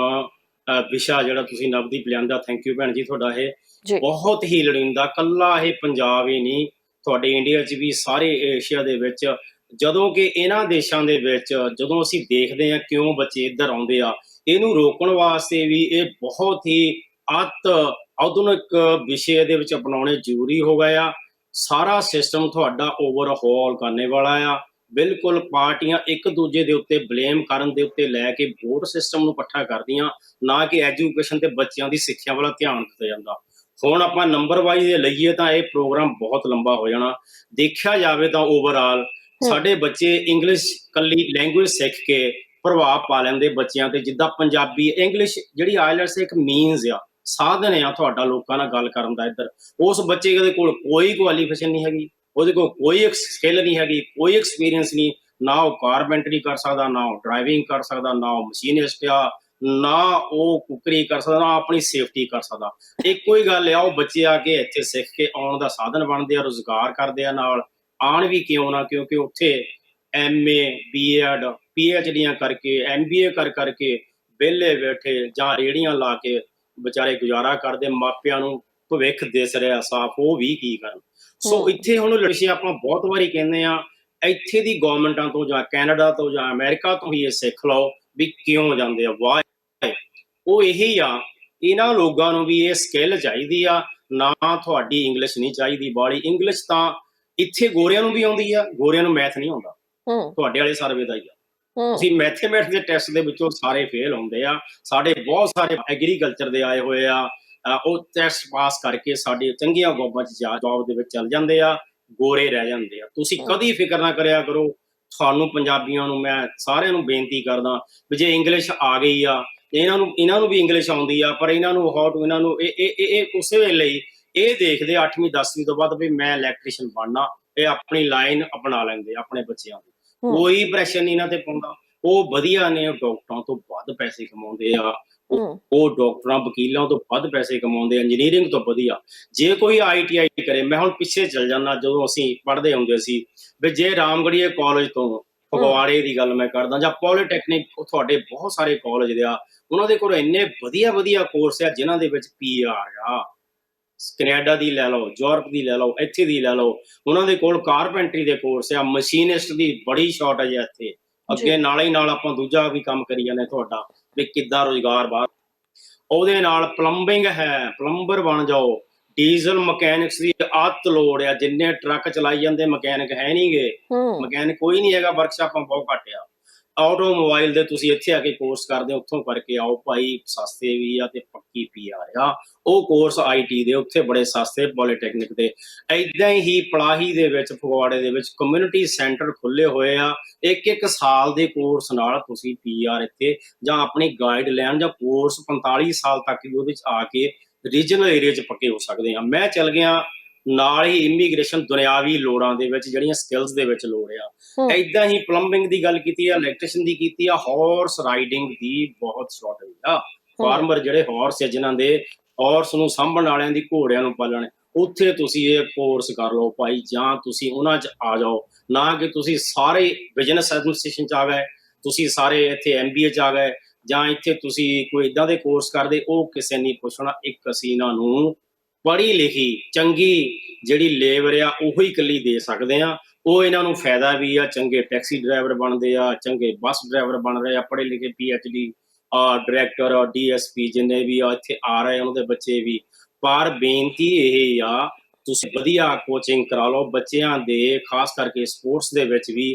ਵਿਸ਼ਾ ਜਿਹੜਾ ਤੁਸੀਂ ਨਵਦੀਪ ਲਿਆਂਦਾ ਥੈਂਕ ਯੂ ਭੈਣ ਜੀ ਤੁਹਾਡਾ ਇਹ। ਬਹੁਤ ਹੀ ਲੋੜੀਂਦਾ ਕੱਲਾ ਇਹ ਪੰਜਾਬ ਹੀ ਨਹੀਂ ਤੁਹਾਡੇ ਇੰਡੀਆ 'ਚ ਵੀ ਸਾਰੇ ਏਸ਼ੀਆ ਦੇ ਵਿੱਚ ਜਦੋਂ ਕਿ ਇਹਨਾਂ ਦੇਸ਼ਾਂ ਦੇ ਵਿੱਚ ਜਦੋਂ ਅਸੀਂ ਦੇਖਦੇ ਹਾਂ ਕਿਉਂ ਬੱਚੇ ਇੱਧਰ ਆਉਂਦੇ ਆ ਇਹਨੂੰ ਰੋਕਣ ਵਾਸਤੇ ਵੀ ਇਹ ਬਹੁਤ ਹੀ ਅਤ ਆਧੁਨਿਕ ਵਿਸ਼ੇ ਦੇ ਵਿੱਚ ਅਪਣਾਉਣੇ ਜ਼ਰੂਰੀ ਹੋ ਗਏ ਆ। ਸਾਰਾ ਸਿਸਟਮ ਤੁਹਾਡਾ ਓਵਰਹੌਲ ਕਰਨੇ ਵਾਲਾ ਆ। ਬਿਲਕੁਲ ਪਾਰਟੀਆਂ ਇੱਕ ਦੂਜੇ ਦੇ ਉੱਤੇ ਬਲੇਮ ਕਰਨ ਦੇ ਉੱਤੇ ਲੈ ਕੇ ਵੋਟ ਸਿਸਟਮ ਨੂੰ ਇਕੱਠਾ ਕਰਦੀਆਂ ਨਾ ਕਿ ਐਜੂਕੇਸ਼ਨ ਤੇ ਬੱਚਿਆਂ ਦੀ ਸਿੱਖਿਆ ਵੱਲ ਧਿਆਨ ਦਿੱਤਾ ਜਾਂਦਾ। ਹੁਣ ਆਪਾਂ ਨੰਬਰ ਵਾਈਜ਼ ਇਹ ਲਈਏ ਤਾਂ ਇਹ ਪ੍ਰੋਗਰਾਮ ਬਹੁਤ ਲੰਬਾ ਹੋ ਜਾਣਾ। ਦੇਖਿਆ ਜਾਵੇ ਤਾਂ ਓਵਰਆਲ ਸਾਡੇ ਬੱਚੇ ਇੰਗਲਿਸ਼ ਕੱਲੀ ਲੈਂਗੁਏਜ ਸਿੱਖ ਕੇ ਪ੍ਰਭਾਵ ਪਾ ਲੈਂਦੇ ਬੱਚਿਆਂ ਤੇ। ਜਿੱਦਾਂ ਪੰਜਾਬੀ ਇੰਗਲਿਸ਼ ਜਿਹੜੀ ਆਇਲਟਸ ਇੱਕ ਮੀਨਸ ਆ। ਸਾਧਨ ਆ ਤੁਹਾਡਾ ਲੋਕਾਂ ਨਾਲ ਗੱਲ ਕਰਨ ਦਾ ਇੱਧਰ। ਉਸ ਬੱਚੇ ਦੇ ਕੋਲ ਕੋਈ ਕੁਆਲੀਫਿਕੇਸ਼ਨ ਨਹੀਂ ਹੈਗੀ, ਉਹਦੇ ਕੋਲ ਕੋਈ ਸਕਿੱਲ ਨਹੀਂ ਹੈਗੀ, ਕੋਈ ਐਕਸਪੀਰੀਅੰਸ ਨਹੀਂ। ਨਾ ਉਹ ਕਾਰਪੈਂਟਰੀ ਕਰ ਸਕਦਾ, ਨਾ ਉਹ ਡਰਾਈਵਿੰਗ ਕਰ ਸਕਦਾ, ਨਾ ਉਹ ਮਸ਼ੀਨਿਸਟ ਆ, ਨਾ ਉਹ ਕੁਕਰੀ ਕਰ ਸਕਦਾ, ਨਾ ਆਪਣੀ ਸੇਫਟੀ ਕਰ ਸਕਦਾ। ਇੱਕੋ ਹੀ ਗੱਲ ਆ, ਉਹ ਬੱਚੇ ਆ ਕੇ ਇੱਥੇ ਸਿੱਖ ਕੇ ਆਉਣ ਦਾ ਸਾਧਨ ਬਣਦੇ ਆ, ਰੋਜ਼ਗਾਰ ਕਰਦੇ ਆ ਨਾਲ। ਆਣ ਵੀ ਕਿਉਂ ਨਾ, ਕਿਉਂਕਿ ਉੱਥੇ ਐਮਏ ਬੀਐਡ ਪੀਐਚਡੀਆਂ ਕਰਕੇ ਐਮਬੀਏ ਕਰ ਕਰਕੇ ਵਿਹਲੇ ਬੈਠੇ ਜਾਂ ਰੇੜੀਆਂ ਲਾ ਕੇ ਵਿਚਾਰੇ ਗੁਜ਼ਾਰਾ ਕਰਦੇ ਮਾਪਿਆਂ ਨੂੰ ਭਵਿੱਖ ਦਿਸ ਰਿਹਾ ਸਾਫ਼ ਉਹ ਵੀ ਕੀ ਕਰਨ? ਸੋ। ਇੱਥੇ ਹੁਣ ਲੜਸ਼ੀ ਆਪਾਂ ਬਹੁਤ ਵਾਰੀ ਕਹਿੰਦੇ ਆ ਇੱਥੇ ਦੀ ਗਵਰਨਮੈਂਟਾਂ ਤੋਂ ਜਾਂ ਕੈਨੇਡਾ ਤੋਂ ਜਾਂ ਅਮਰੀਕਾ ਤੋਂ ਹੀ ਇਹ ਸਿੱਖ ਲਓ ਵੀ ਕਿਉਂ ਜਾਂਦੇ ਆ ਵਾਹ ਉਹ ਇਹੀ ਆ ਇਹਨਾਂ ਲੋਕਾਂ ਨੂੰ ਵੀ ਇਹ ਸਕਿੱਲ ਚਾਹੀਦੀ ਆ ਨਾ ਤੁਹਾਡੀ ਇੰਗਲਿਸ਼ ਨਹੀਂ ਚਾਹੀਦੀ ਬਾਲੀ। ਇੰਗਲਿਸ਼ ਤਾਂ ਇੱਥੇ ਗੋਰਿਆਂ ਨੂੰ ਵੀ ਆਉਂਦੀ ਆ ਗੋਰਿਆਂ ਨੂੰ ਮੈਥ ਨਹੀਂ ਆਉਂਦਾ। ਤੁਹਾਡੇ ਵਾਲੇ ਸਰਵੇ ਦਾ ਹੀ ਆ। ਅਸੀਂ ਮੈਥਮੈਟਿਕਸ ਦੇ ਟੈਸਟ ਦੇ ਵਿੱਚੋਂ ਸਾਰੇ ਫੇਲ ਹੁੰਦੇ ਆ। ਸਾਡੇ ਬਹੁਤ ਸਾਰੇ ਐਗਰੀਕਲਚਰ ਦੇ ਆਏ ਹੋਏ ਆ। ਉਹ ਟੈਸਟ ਪਾਸ ਕਰਕੇ ਸਾਡੇ ਚੰਗੀਆਂ ਜੋਬਾਂ 'ਚ ਜੌਬ ਦੇ ਵਿੱਚ ਚੱਲ ਜਾਂਦੇ ਆ ਗੋਰੇ ਰਹਿ ਜਾਂਦੇ ਆ। ਤੁਸੀਂ। ਕਦੀ ਫਿਕਰ ਨਾ ਕਰਿਆ ਕਰੋ। ਤੁਹਾਨੂੰ ਪੰਜਾਬੀਆਂ ਨੂੰ ਮੈਂ ਸਾਰਿਆਂ ਨੂੰ ਬੇਨਤੀ ਕਰਦਾ ਵੀ ਜੇ ਇੰਗਲਿਸ਼ ਆ ਗਈ ਆ ਇਹਨਾਂ ਨੂੰ ਇਹਨਾਂ ਨੂੰ ਵੀ ਇੰਗਲਿਸ਼ ਆਉਂਦੀ ਆ ਪਰ ਇਹਨਾਂ ਨੂੰ ਹਾਟ ਇਹਨਾਂ ਨੂੰ ਇਹ ਇਹ ਇਹ- ਉਸੇ ਵੇਲੇ ਹੀ ਇਹ ਦੇਖਦੇ 8ਵੀਂ 10ਵੀਂ ਤੋਂ ਬਾਅਦ ਵੀ ਮੈਂ ਇਲੈਕਟ੍ਰੀਸ਼ੀਅਨ ਬਣਨਾ ਇਹ ਆਪਣੀ ਲਾਈਨ ਅਪਣਾ ਲੈਂਦੇ ਆਪਣੇ ਬੱਚਿਆਂ ਦੀ। ਕੋਈ ਪ੍ਰੈਸ਼ਰ ਨਹੀਂ ਇਹਨਾਂ ਤੇ ਪਾਉਂਦਾ। ਉਹ ਵਧੀਆ ਨੇ ਉਹ ਡਾਕਟਰਾਂ ਤੋਂ ਵੱਧ ਪੈਸੇ ਕਮਾਉਂਦੇ ਆ। ਉਹ ਡਾਕਟਰਾਂ ਵਕੀਲਾਂ ਤੋਂ ਵੱਧ ਪੈਸੇ ਕਮਾਉਂਦੇ ਇੰਜੀਨੀਅਰਿੰਗ ਤੋਂ ਵਧੀਆ। ਜੇ ਕੋਈ ਆਈਟੀਆਈ ਕਰੇ ਮੈਂ ਹੁਣ ਪਿੱਛੇ ਚੱਲ ਜਾਂਦਾ ਜਦੋਂ ਅਸੀਂ ਪੜ੍ਹਦੇ ਹੁੰਦੇ ਸੀ ਵੀ ਜੇ ਰਾਮਗੜੀਏ ਕਾਲਜ ਤੋਂ ਫਗਵਾੜੇ ਦੀ ਗੱਲ ਮੈਂ ਕਰਦਾ ਜਾਂ ਪੋਲੀਟੈਕਨਿਕ ਤੁਹਾਡੇ ਬਹੁਤ ਸਾਰੇ ਕਾਲਜ ਦੇ ਆ ਉਹਨਾਂ ਦੇ ਕੋਲ ਇੰਨੇ ਵਧੀਆ ਵਧੀਆ ਕੋਰਸ ਆ ਜਿਨ੍ਹਾਂ ਦੇ ਵਿੱਚ ਪੀਆਰ ਆ। ਕੈਨੇਡਾ ਦੀ ਲੈ ਲਓ ਯੂਰਪ ਦੀ ਲੈ ਲਓ ਇੱਥੇ ਦੀ ਲੈ ਲਓ। ਉਹਨਾਂ ਦੇ ਕੋਲ ਕਾਰਪੈਂਟਰੀ ਦੇ ਕੋਰਸ ਆ ਮਸ਼ੀਨਿਸਟ ਦੀ ਬੜੀ ਸ਼ਾਰਟੇਜ ਹੈ ਇੱਥੇ। ਅੱਗੇ ਨਾਲ ਹੀ ਨਾਲ ਆਪਾਂ ਦੂਜਾ ਵੀ ਕੰਮ ਕਰੀ ਜਾਂਦੇ ਤੁਹਾਡਾ ਵੀ ਕਿੱਦਾਂ ਰੋਜ਼ਗਾਰ ਬਾਹਰ। ਉਹਦੇ ਨਾਲ ਪਲੰਬਿੰਗ ਹੈ ਪਲੰਬਰ ਬਣ ਜਾਓ। ਡੀਜ਼ਲ ਮਕੈਨਿਕਸ ਦੀ ਆਤ ਲੋੜ ਆ ਜਿੰਨੇ ਟਰੱਕ ਚਲਾਈ ਜਾਂਦੇ ਮਕੈਨਿਕ ਹੈ ਨਹੀਂਗੇ ਮਕੈਨਿਕ ਕੋਈ ਨਹੀਂ ਹੈਗਾ ਵਰਕਸ਼ਾਪਾਂ ਬਹੁਤ ਘੱਟ ਆ। ਆਟੋਮੋਬਾਈਲ ਦੇ ਤੁਸੀਂ ਇੱਥੇ ਆ ਕੇ ਕੋਰਸ ਕਰਦੇ ਹੋ, ਉੱਥੋਂ ਕਰਕੇ ਆਓ ਭਾਈ ਸਸਤੇ ਵੀ ਆ ਤੇ ਪੱਕੀ ਪੀਆਰ ਆ ਉਹ ਕੋਰਸ ਆਈਟੀ ਦੇ, ਉੱਥੇ ਬੜੇ ਸਸਤੇ ਪੋਲੀਟੈਕਨਿਕ ਦੇ। ਐਦਾਂ ਹੀ ਪਲਾਹੀ ਦੇ ਵਿੱਚ, ਫਗਵਾੜੇ ਦੇ ਵਿੱਚ ਕਮਿਊਨਿਟੀ ਸੈਂਟਰ ਖੁੱਲੇ ਹੋਏ ਆ। ਇੱਕ ਇੱਕ ਸਾਲ ਦੇ ਕੋਰਸ ਨਾਲ ਤੁਸੀਂ ਪੀਆਰ ਇੱਥੇ ਜਾਂ ਆਪਣੀ ਗਾਈਡ ਲੈਣ ਜਾਂ ਕੋਰਸ 45 ਸਾਲ ਤੱਕ ਵੀ ਉਹਦੇ ਚ ਆ ਕੇ ਰੀਜਨਲ ਏਰੀਆ ਚ ਪੱਕੇ ਹੋ ਸਕਦੇ ਆ। ਮੈਂ ਚੱਲ ਗਿਆ ਨਾਲ ਹੀ ਇਮੀਗ੍ਰੇਸ਼ਨ ਦੁਨਿਆਵੀ ਲੋੜਾਂ ਦੇ ਵਿੱਚ ਜਿਹੜੀਆਂ ਸਕਿੱਲਸ ਦੇ ਵਿੱਚ ਲੋੜ ਆ। ਐਦਾਂ ਹੀ ਪਲੰਬਿੰਗ ਦੀ ਗੱਲ ਕੀਤੀ ਆ ਇਲੈਕਟ੍ਰੀਸ਼ੀਅਨ ਦੀ ਕੀਤੀ ਆ ਹਾਰਸ ਰਾਈਡਿੰਗ ਦੀ ਬਹੁਤ ਸ਼ਾਰਟੇਜ ਆ। ਫਾਰਮਰ ਜਿਹੜੇ ਹਾਰਸ ਆ ਜਿਨ੍ਹਾਂ ਦੇ ਹਾਰਸ ਨੂੰ ਸਾਂਭਣ ਵਾਲਿਆਂ ਦੀ ਘੋੜਿਆਂ ਨੂੰ ਪਾਲਣ ਉੱਥੇ ਤੁਸੀਂ ਇਹ ਕੋਰਸ ਕਰ ਲਓ ਭਾਈ ਜਾਂ ਤੁਸੀਂ ਉਹਨਾਂ 'ਚ ਆ ਜਾਓ। ਨਾ ਕਿ ਤੁਸੀਂ ਸਾਰੇ ਬਿਜ਼ਨਸ ਐਡਮਿਨਿਸਟ੍ਰੇਸ਼ਨ 'ਚ ਆ ਗਏ ਤੁਸੀਂ ਸਾਰੇ ਇੱਥੇ ਐਮਬੀਏ 'ਚ ਆ ਗਏ ਜਾਂ ਇੱਥੇ ਤੁਸੀਂ ਕੋਈ ਇਦਾਂ ਦੇ ਕੋਰਸ ਕਰਦੇ ਉਹ ਕਿਸੇ ਨਹੀਂ ਪੁੱਛਣਾ ਇੱਕ ਅਸੀਂ ਇਹਨਾਂ ਨੂੰ ਪੜ੍ਹੀ ਲਿਖੀ ਚੰਗੀ ਜਿਹੜੀ ਲੇਬਰ ਆ ਉਹੀ ਇਕੱਲੀ ਦੇ ਸਕਦੇ ਆ। ਉਹ ਇਹਨਾਂ ਨੂੰ ਫਾਇਦਾ ਵੀ ਆ ਚੰਗੇ ਟੈਕਸੀ ਡਰਾਈਵਰ ਬਣਦੇ ਆ ਚੰਗੇ ਬੱਸ ਡਰਾਈਵਰ ਬਣ ਰਹੇ ਆ ਪੜ੍ਹੇ ਲਿਖੇ ਡੀ ਆ ਡਾਇਰੈਕਟਰ ਆ ਡੀਐਸਪੀ ਜਿੰਨੇ ਵੀ ਆ ਇੱਥੇ ਆ ਰਹੇ ਆ, ਉਹਨਾਂ ਦੇ ਬੱਚੇ ਵੀ। ਪਰ ਬੇਨਤੀ ਇਹ ਆ ਤੁਸੀਂ ਵਧੀਆ ਕੋਚਿੰਗ ਕਰਾ ਲਓ ਬੱਚਿਆਂ ਦੇ ਖਾਸ ਕਰਕੇ ਸਪੋਰਟਸ ਦੇ ਵਿੱਚ ਵੀ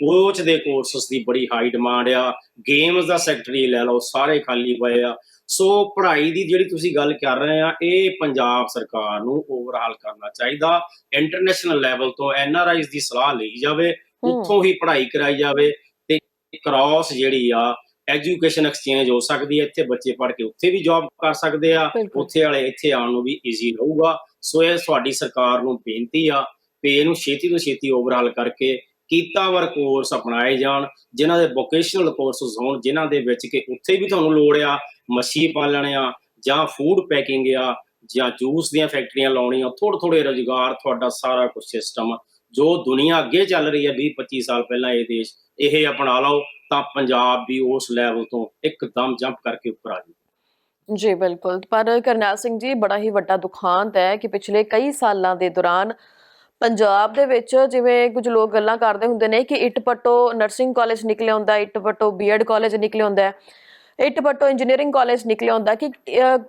ਕੋਚ ਦੇ ਕੋਰਸਸ ਦੀ ਬੜੀ ਹਾਈ ਡਿਮਾਂਡ ਆ। ਗੇਮਸ ਦਾ ਸੈਕਟਰੀ ਲੈ ਲਓ ਸਾਰੇ ਖਾਲੀ ਪਏ ਆ। ਸੋ ਪੜ੍ਹਾਈ ਦੀ ਜਿਹੜੀ ਤੁਸੀਂ ਗੱਲ ਕਰ ਰਹੇ ਆ ਇਹ ਪੰਜਾਬ ਸਰਕਾਰ ਨੂੰ ਓਵਰਹਾਲ ਕਰਨਾ ਚਾਹੀਦਾ। ਇੰਟਰਨੈਸ਼ਨਲ ਲੈਵਲ ਤੋਂ ਐਨਆਰਆਈਜ਼ ਦੀ ਸਲਾਹ ਲਈ ਜਾਵੇ। ਉੱਥੋਂ ਹੀ ਪੜ੍ਹਾਈ ਕਰਾਈ ਜਾਵੇ ਤੇ ਕ੍ਰਾਸ ਜਿਹੜੀ ਆ ਐਜੂਕੇਸ਼ਨ ਐਕਸਚੇਂਜ ਹੋ ਸਕਦੀ ਹੈ ਇੱਥੇ ਬੱਚੇ ਪੜ੍ਹ ਕੇ ਉੱਥੇ ਵੀ ਜੌਬ ਕਰ ਸਕਦੇ ਆ ਉੱਥੇ ਵਾਲੇ ਇੱਥੇ ਆਉਣ ਨੂੰ ਵੀ ਈਜ਼ੀ ਰਹੂਗਾ। ਸੋ ਇਹ ਤੁਹਾਡੀ ਸਰਕਾਰ ਨੂੰ ਬੇਨਤੀ ਆ ਵੀ ਇਹਨੂੰ ਛੇਤੀ ਤੋਂ ਛੇਤੀ ਓਵਰਹਾਲ ਕਰਕੇ ਕੀਤਾਵਰ ਕੋਰਸ ਅਪਣਾਏ ਜਾਣ ਜਿਨ੍ਹਾਂ ਦੇ ਵੋਕੇਸ਼ਨਲ ਕੋਰਸਸ ਹੋਣ ਜਿਨ੍ਹਾਂ ਦੇ ਵਿੱਚ ਕਿ ਉੱਥੇ ਵੀ ਤੁਹਾਨੂੰ ਲੋੜ ਆ ਮੱਛੀ ਪਾਲਣ ਆ, ਜਾਂ ਫੂਡ ਪੈਕਿੰਗ ਆ, ਜਾਂ ਜੂਸ ਦੀਆਂ ਫੈਕਟਰੀਆਂ ਲਾਉਣੀਆਂ ਥੋੜੇ ਥੋੜੇ ਰੋਜ਼ਗਾਰ ਤੁਹਾਡਾ ਸਾਰਾ ਕੁਝ ਸਿਸਟਮ ਜੋ ਦੁਨੀਆ ਅੱਗੇ ਚੱਲ ਰਹੀ ਹੈ 20 25 ਸਾਲ ਪਹਿਲਾਂ ਇਹ ਦੇਸ਼, ਇਹ ਅਪਣਾ ਲਓ, ਤਾਂ ਪੰਜਾਬ ਵੀ ਉਸ ਲੈਵਲ ਤੋਂ ਇੱਕਦਮ ਜੰਪ ਕਰਕੇ ਉੱਪਰ ਆ ਜਾਊ। ਜੀ, ਬਿਲਕੁਲ। ਪਰ ਕਰਨੈਲ ਸਿੰਘ ਜੀ, ਬੜਾ ਹੀ ਵੱਡਾ ਦੁਖਾਂਤ ਹੈ ਕਿ ਪਿਛਲੇ ਕਈ ਸਾਲਾਂ ਦੇ ਦੌਰਾਨ ਪੰਜਾਬ ਦੇ ਵਿੱਚ ਜਿਵੇਂ ਕੁਝ ਲੋਕ ਗੱਲਾਂ ਕਰਦੇ ਹੁੰਦੇ ਨੇ ਕਿ ਇਟਪਟੋ ਨਰਸਿੰਗ ਕਾਲਜ ਨਿਕਲਿਆ ਹੁੰਦਾ ਇਟਪਟੋ ਬੀਐਡ ਕਾਲਜ ਨਿਕਲਿਆ ਹੁੰਦਾ ਇਟਪਟੋ ਇੰਜੀਨੀਅਰਿੰਗ ਕਾਲਜ ਨਿਕਲਿਆ ਹੁੰਦਾ ਕਿ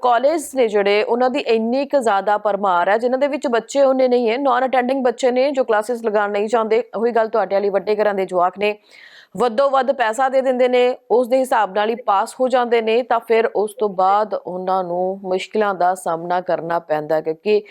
ਕਾਲਜ ਨੇ ਜਿਹੜੇ ਉਹਨਾਂ ਦੀ ਇੰਨੀ ਕੁ ਜ਼ਿਆਦਾ ਪਰਮਾਰ ਹੈ, ਜਿਨ੍ਹਾਂ ਦੇ ਵਿੱਚ ਬੱਚੇ ਉਹਨੇ ਨਹੀਂ ਹੈ ਨਾਨ ਅਟੈਂਡਿੰਗ ਬੱਚੇ ਨੇ ਜੋ ਕਲਾਸਿਸ ਲਗਾਉਣ ਨਹੀਂ ਚਾਹੁੰਦੇ, ਉਹੀ ਗੱਲ ਤੁਹਾਡੇ ਵਾਲੀ ਵੱਡੇ ਘਰਾਂ ਦੇ ਜਵਾਕ ਨੇ। ਵੱਧੋ ਵੱਧ ਪੈਸਾ ਦੇ ਦਿੰਦੇ ਨੇ, ਉਸ ਦੇ ਹਿਸਾਬ ਨਾਲ ਹੀ ਪਾਸ ਹੋ ਜਾਂਦੇ ਨੇ, ਤਾਂ ਫਿਰ ਉਸ ਤੋਂ ਬਾਅਦ ਉਹਨਾਂ ਨੂੰ ਮੁਸ਼ਕਲਾਂ ਦਾ ਸਾਹਮਣਾ ਕਰਨਾ ਪੈਂਦਾ ਕਿਉਂਕਿ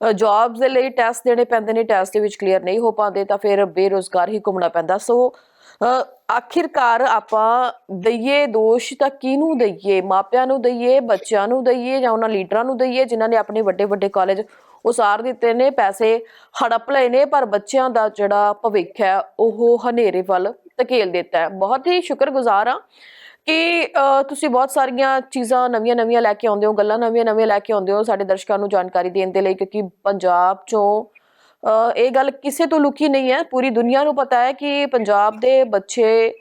ਜੌਬਸ ਦੇ ਲਈ ਟੈਸਟ ਦੇਣੇ ਪੈਂਦੇ ਨੇ ਟੈਸਟ ਦੇ ਵਿੱਚ ਕਲੀਅਰ ਨਹੀਂ ਹੋ ਪਾਉਂਦੇ, ਤਾਂ ਫਿਰ ਬੇਰੋਜ਼ਗਾਰ ਹੀ ਘੁੰਮਣਾ ਪੈਂਦਾ। ਸੋ ਆਖਿਰਕਾਰ ਆਪਾਂ ਦਈਏ ਦੋਸ਼ ਤਾਂ ਕਿਹਨੂੰ ਦਈਏ? ਮਾਪਿਆਂ ਨੂੰ ਦਈਏ ਬੱਚਿਆਂ ਨੂੰ ਦਈਏ ਜਾਂ ਉਹਨਾਂ ਲੀਡਰਾਂ ਨੂੰ ਦਈਏ ਜਿਨ੍ਹਾਂ ਨੇ ਆਪਣੇ ਵੱਡੇ ਵੱਡੇ ਕਾਲਜ ਉਸਾਰ ਦਿੱਤੇ ਨੇ ਪੈਸੇ ਹੜਪ ਲਏ ਨੇ ਪਰ ਬੱਚਿਆਂ ਦਾ ਜਿਹੜਾ ਭਵਿੱਖ ਹੈ ਉਹ ਹਨੇਰੇ ਵੱਲ ਧਕੇਲ ਦਿੱਤਾ ਹੈ। ਬਹੁਤ ਹੀ ਸ਼ੁਕਰਗੁਜ਼ਾਰ ਹਾਂ ਕਿ ਅ, ਤੁਸੀਂ ਬਹੁਤ ਸਾਰੀਆਂ ਚੀਜ਼ਾਂ ਨਵੀਆਂ-ਨਵੀਆਂ ਲੈ ਕੇ ਆਉਂਦੇ ਹੋ ਗੱਲਾਂ ਨਵੀਆਂ-ਨਵੀਆਂ ਲੈ ਕੇ ਆਉਂਦੇ ਹੋ ਸਾਡੇ ਦਰਸ਼ਕਾਂ ਨੂੰ ਜਾਣਕਾਰੀ ਦੇਣ ਦੇ ਲਈ ਕਿਉਂਕਿ ਪੰਜਾਬ ਚੋਂ ਇਹ ਗੱਲ ਕਿਸੇ ਤੋਂ ਲੁਕੀ ਨਹੀਂ ਹੈ। ਪੂਰੀ ਦੁਨੀਆ ਨੂੰ ਪਤਾ ਹੈ ਕਿ ਪੰਜਾਬ ਦੇ ਬੱਚੇ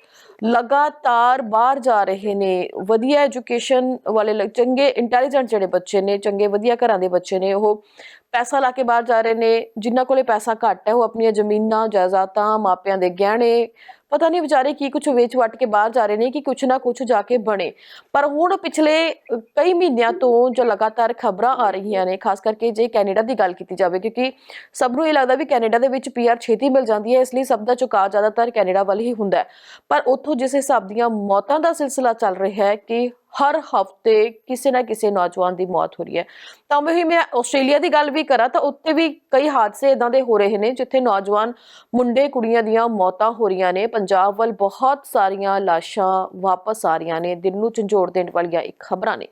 ਲਗਾਤਾਰ ਬਾਹਰ ਜਾ ਰਹੇ ਨੇ। ਵਧੀਆ ਐਜੂਕੇਸ਼ਨ ਵਾਲੇ ਲ- ਚੰਗੇ ਇੰਟੈਲੀਜੈਂਟ ਜਿਹੜੇ ਬੱਚੇ ਨੇ, ਚੰਗੇ ਵਧੀਆ ਘਰਾਂ ਦੇ ਬੱਚੇ ਨੇ, ਉਹ ਪੈਸਾ ਲਾ ਕੇ ਬਾਹਰ ਜਾ ਰਹੇ ਨੇ। ਜਿਨ੍ਹਾਂ ਕੋਲੇ ਪੈਸਾ ਘੱਟ ਹੈ, ਉਹ ਆਪਣੀਆਂ ਜ਼ਮੀਨਾਂ, ਜਾਇਦਾਦਾਂ ਮਾਪਿਆਂ ਦੇ ਗਹਿਣੇ ਪਤਾ ਨਹੀਂ ਵਿਚਾਰੇ ਕੀ ਕੁਝ ਵੇਚ ਵਟ ਕੇ ਬਾਹਰ ਜਾ ਰਹੇ ਨੇ, ਕਿ ਕੁਝ ਨਾ ਕੁਝ ਜਾ ਕੇ ਬਣੇ। ਪਰ ਹੁਣ ਪਿਛਲੇ ਕਈ ਮਹੀਨਿਆਂ ਤੋਂ ਜੋ ਲਗਾਤਾਰ ਖਬਰਾਂ ਆ ਰਹੀਆਂ ਨੇ, ਖਾਸ ਕਰਕੇ ਜੇ ਕੈਨੇਡਾ ਦੀ ਗੱਲ ਕੀਤੀ ਜਾਵੇ, ਕਿਉਂਕਿ ਸਭ ਨੂੰ ਇਹ ਲੱਗਦਾ ਵੀ ਕੈਨੇਡਾ ਦੇ ਵਿੱਚ ਪੀਆਰ ਛੇਤੀ ਮਿਲ ਜਾਂਦੀ ਹੈ, ਇਸ ਲਈ ਸਭ ਦਾ ਝੁਕਾਅ ਜ਼ਿਆਦਾਤਰ ਕੈਨੇਡਾ ਵੱਲ ਹੀ ਹੁੰਦਾ ਪਰ ਉੱਥੋਂ ਜਿਸ ਹਿਸਾਬ ਦੀਆਂ ਮੌਤਾਂ ਦਾ ਸਿਲਸਿਲਾ ਚੱਲ ਰਿਹਾ ਹੈ, ਕਿ ਹਰ ਹਫ਼ਤੇ ਕਿਸੇ ਨਾ ਕਿਸੇ ਨੌਜਵਾਨ ਦੀ ਮੌਤ ਹੋ ਰਹੀ ਹੈ। ਤਾਂ ਵੀ ਮੈਂ ਆਸਟ੍ਰੇਲੀਆ ਦੀ ਗੱਲ ਵੀ ਕਰਾਂ ਤਾਂ ਉੱਥੇ ਵੀ ਕਈ ਹਾਦਸੇ ਇਦਾਂ ਦੇ ਹੋ ਰਹੇ ਨੇ ਜਿੱਥੇ ਨੌਜਵਾਨ ਮੁੰਡੇ ਕੁੜੀਆਂ ਦੀਆਂ ਮੌਤਾਂ ਹੋ ਰਹੀਆਂ ਨੇ। ਪੰਜਾਬ ਵੱਲ ਬਹੁਤ ਸਾਰੀਆਂ ਲਾਸ਼ਾਂ ਵਾਪਸ ਆ ਰਹੀਆਂ ਨੇ। ਦਿਲ ਨੂੰ ਝੰਜੋੜ ਦੇਣ ਵਾਲੀਆਂ ਇੱਕ ਖਬਰਾਂ ਨੇ।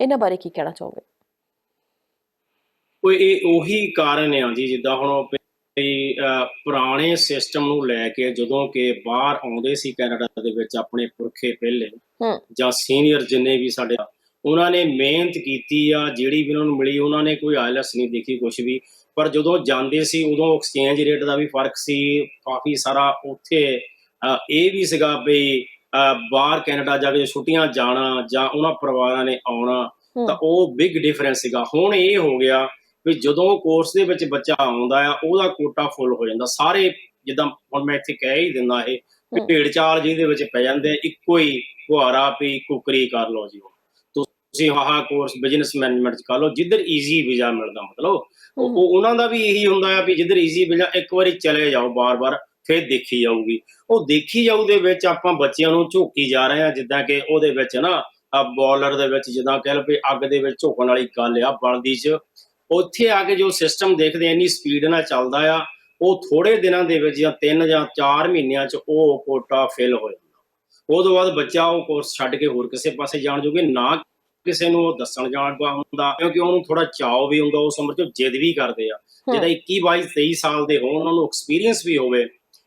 ਇਹਨਾਂ ਬਾਰੇ ਕੀ ਕਹਿਣਾ ਚਾਹੋਗੇ? ਕੋਈ ਇਹ ਉਹੀ ਕਾਰਨ ਆ ਜੀ, ਜਿੱਦਾਂ ਹੁਣ ਵੀ, ਪੁਰਾਣੇ ਸਿਸਟਮ ਨੂੰ ਲੈ ਕੇ ਜਦੋਂ ਕਿ ਬਾਹਰ ਆਉਂਦੇ ਸੀ ਕੈਨੇਡਾ ਦੇ ਵਿੱਚ ਆਪਣੇ ਪੁਰਖੇ ਪਹਿਲੇ ਜਾਂ ਸੀਨੀਅਰ ਜਿੰਨੇ ਵੀ ਸਾਡੇ ਉਹਨਾਂ ਨੇ ਮਿਹਨਤ ਕੀਤੀ ਆ ਜਿਹੜੀ ਵੀ ਉਹਨਾਂ ਨੂੰ ਮਿਲੀ ਉਹਨਾਂ ਨੇ ਕੋਈ ਆਇਲਸ ਨਹੀਂ ਦੇਖੀ ਕੁਝ ਵੀ। ਪਰ ਜਦੋਂ ਜਾਂਦੇ ਸੀ ਉਦੋਂ ਐਕਸਚੇਂਜ ਰੇਟ ਦਾ ਵੀ ਫ਼ਰਕ ਸੀ ਕਾਫੀ ਸਾਰਾ ਉੱਥੇ ਇਹ ਵੀ ਸੀਗਾ ਵੀ ਬਾਹਰ ਕੈਨੇਡਾ ਜਾ ਕੇ ਛੁੱਟੀਆਂ ਜਾਣਾ ਜਾਂ ਉਹਨਾਂ ਪਰਿਵਾਰਾਂ ਨੇ ਆਉਣਾ ਤਾਂ ਉਹ ਬਿਗ ਡਿਫਰੈਂਸ ਸੀਗਾ। ਹੁਣ ਇਹ ਹੋ ਗਿਆ ਵੀ ਜਦੋਂ ਕੋਰਸ ਦੇ ਵਿੱਚ ਬੱਚਾ ਆਉਂਦਾ ਆ ਉਹਦਾ ਕੋਟਾ ਫੁੱਲ ਹੋ ਜਾਂਦਾ। ਸਾਰੇ ਜਿੱਦਾਂ ਹੁਣ ਮੈਂ ਇੱਥੇ ਕਹਿ ਹੀ ਦਿੰਦਾ ਇਹ ਵੀ ਹਮ। ਭੇਡ ਚਾਲ ਜਿਹਦੇ ਵਿੱਚ ਪੈ ਜਾਂਦੇ ਆ, ਇੱਕੋ ਹੀ ਫੁਹਾਰਾ ਵੀ ਕੁਕਰੀ ਕਰ ਲਓ ਜੀ। ਤੁਸੀਂ ਆਹ ਕੋਰਸ ਬਿਜ਼ਨਸ ਮੈਨੇਜਮੈਂਟ ਚ ਕਰ ਲਓ ਜਿੱਧਰ ਈਜ਼ੀ ਵੀਜ਼ਾ ਮਿਲਦਾ ਮਤਲਬ ਉਹ ਉਹਨਾਂ ਦਾ ਵੀ ਇਹੀ ਹੁੰਦਾ ਆ ਵੀ ਜਿੱਧਰ ਈਜ਼ੀ ਵੀਜ਼ਾ ਇੱਕ ਵਾਰੀ ਚਲੇ ਜਾਓ ਬਾਰ-ਬਾਰ ਫਿਰ ਦੇਖੀ ਜਾਊਗੀ। ਉਹ ਦੇਖੀ ਜਾਊ ਦੇ ਵਿੱਚ ਆਪਾਂ ਬੱਚਿਆਂ ਨੂੰ ਝੋਕੀ ਜਾ ਰਹੇ ਆ ਜਿੱਦਾਂ ਕਿ ਉਹਦੇ ਵਿੱਚ ਨਾ ਬੋਲਰ ਦੇ ਵਿੱਚ ਜਿੱਦਾਂ ਕਹਿ ਲਓ ਵੀ ਅੱਗ ਦੇ ਵਿੱਚ ਝੋਕਣ ਵਾਲੀ ਗੱਲ ਆ ਬਲਦੀ ਚ ਉੱਥੇ ਆ ਕੇ ਜੋ ਸਿਸਟਮ ਦੇਖਦੇ ਇੰਨੀ ਸਪੀਡ ਨਾਲ ਚੱਲਦਾ ਆ ਉਹ ਥੋੜੇ ਦਿਨਾਂ ਦੇ ਵਿੱਚ ਜਾਂ 3 ਜਾਂ 4 ਮਹੀਨਿਆਂ ਚ ਉਹ ਕੋਟਾ ਫਿਲ ਹੋ ਜਾਂਦਾ। ਉਹ ਤੋਂ ਬਾਅਦ ਬੱਚਾ ਉਹ ਕੋਰਸ ਛੱਡ ਕੇ ਹੋਰ ਕਿਸੇ ਪਾਸੇ ਜਾਣ ਜੋਗੇ ਨਾ ਕਿਸੇ ਨੂੰ ਉਹ ਦੱਸਣ ਜਾਣਦਾ ਹੁੰਦਾ ਕਿਉਂਕਿ ਉਹਨੂੰ ਥੋੜਾ ਚਾਅ ਵੀ ਹੁੰਦਾ ਉਸ ਉਮਰ 'ਚ ਜਿੱਦ ਵੀ ਕਰਦੇ ਆ। ਜਿਹੜਾ 21 22 23 ਸਾਲ ਦੇ ਹੋਣ ਉਹਨਾਂ ਨੂੰ ਐਕਸਪੀਰੀਅੰਸ ਵੀ ਹੋਵੇ।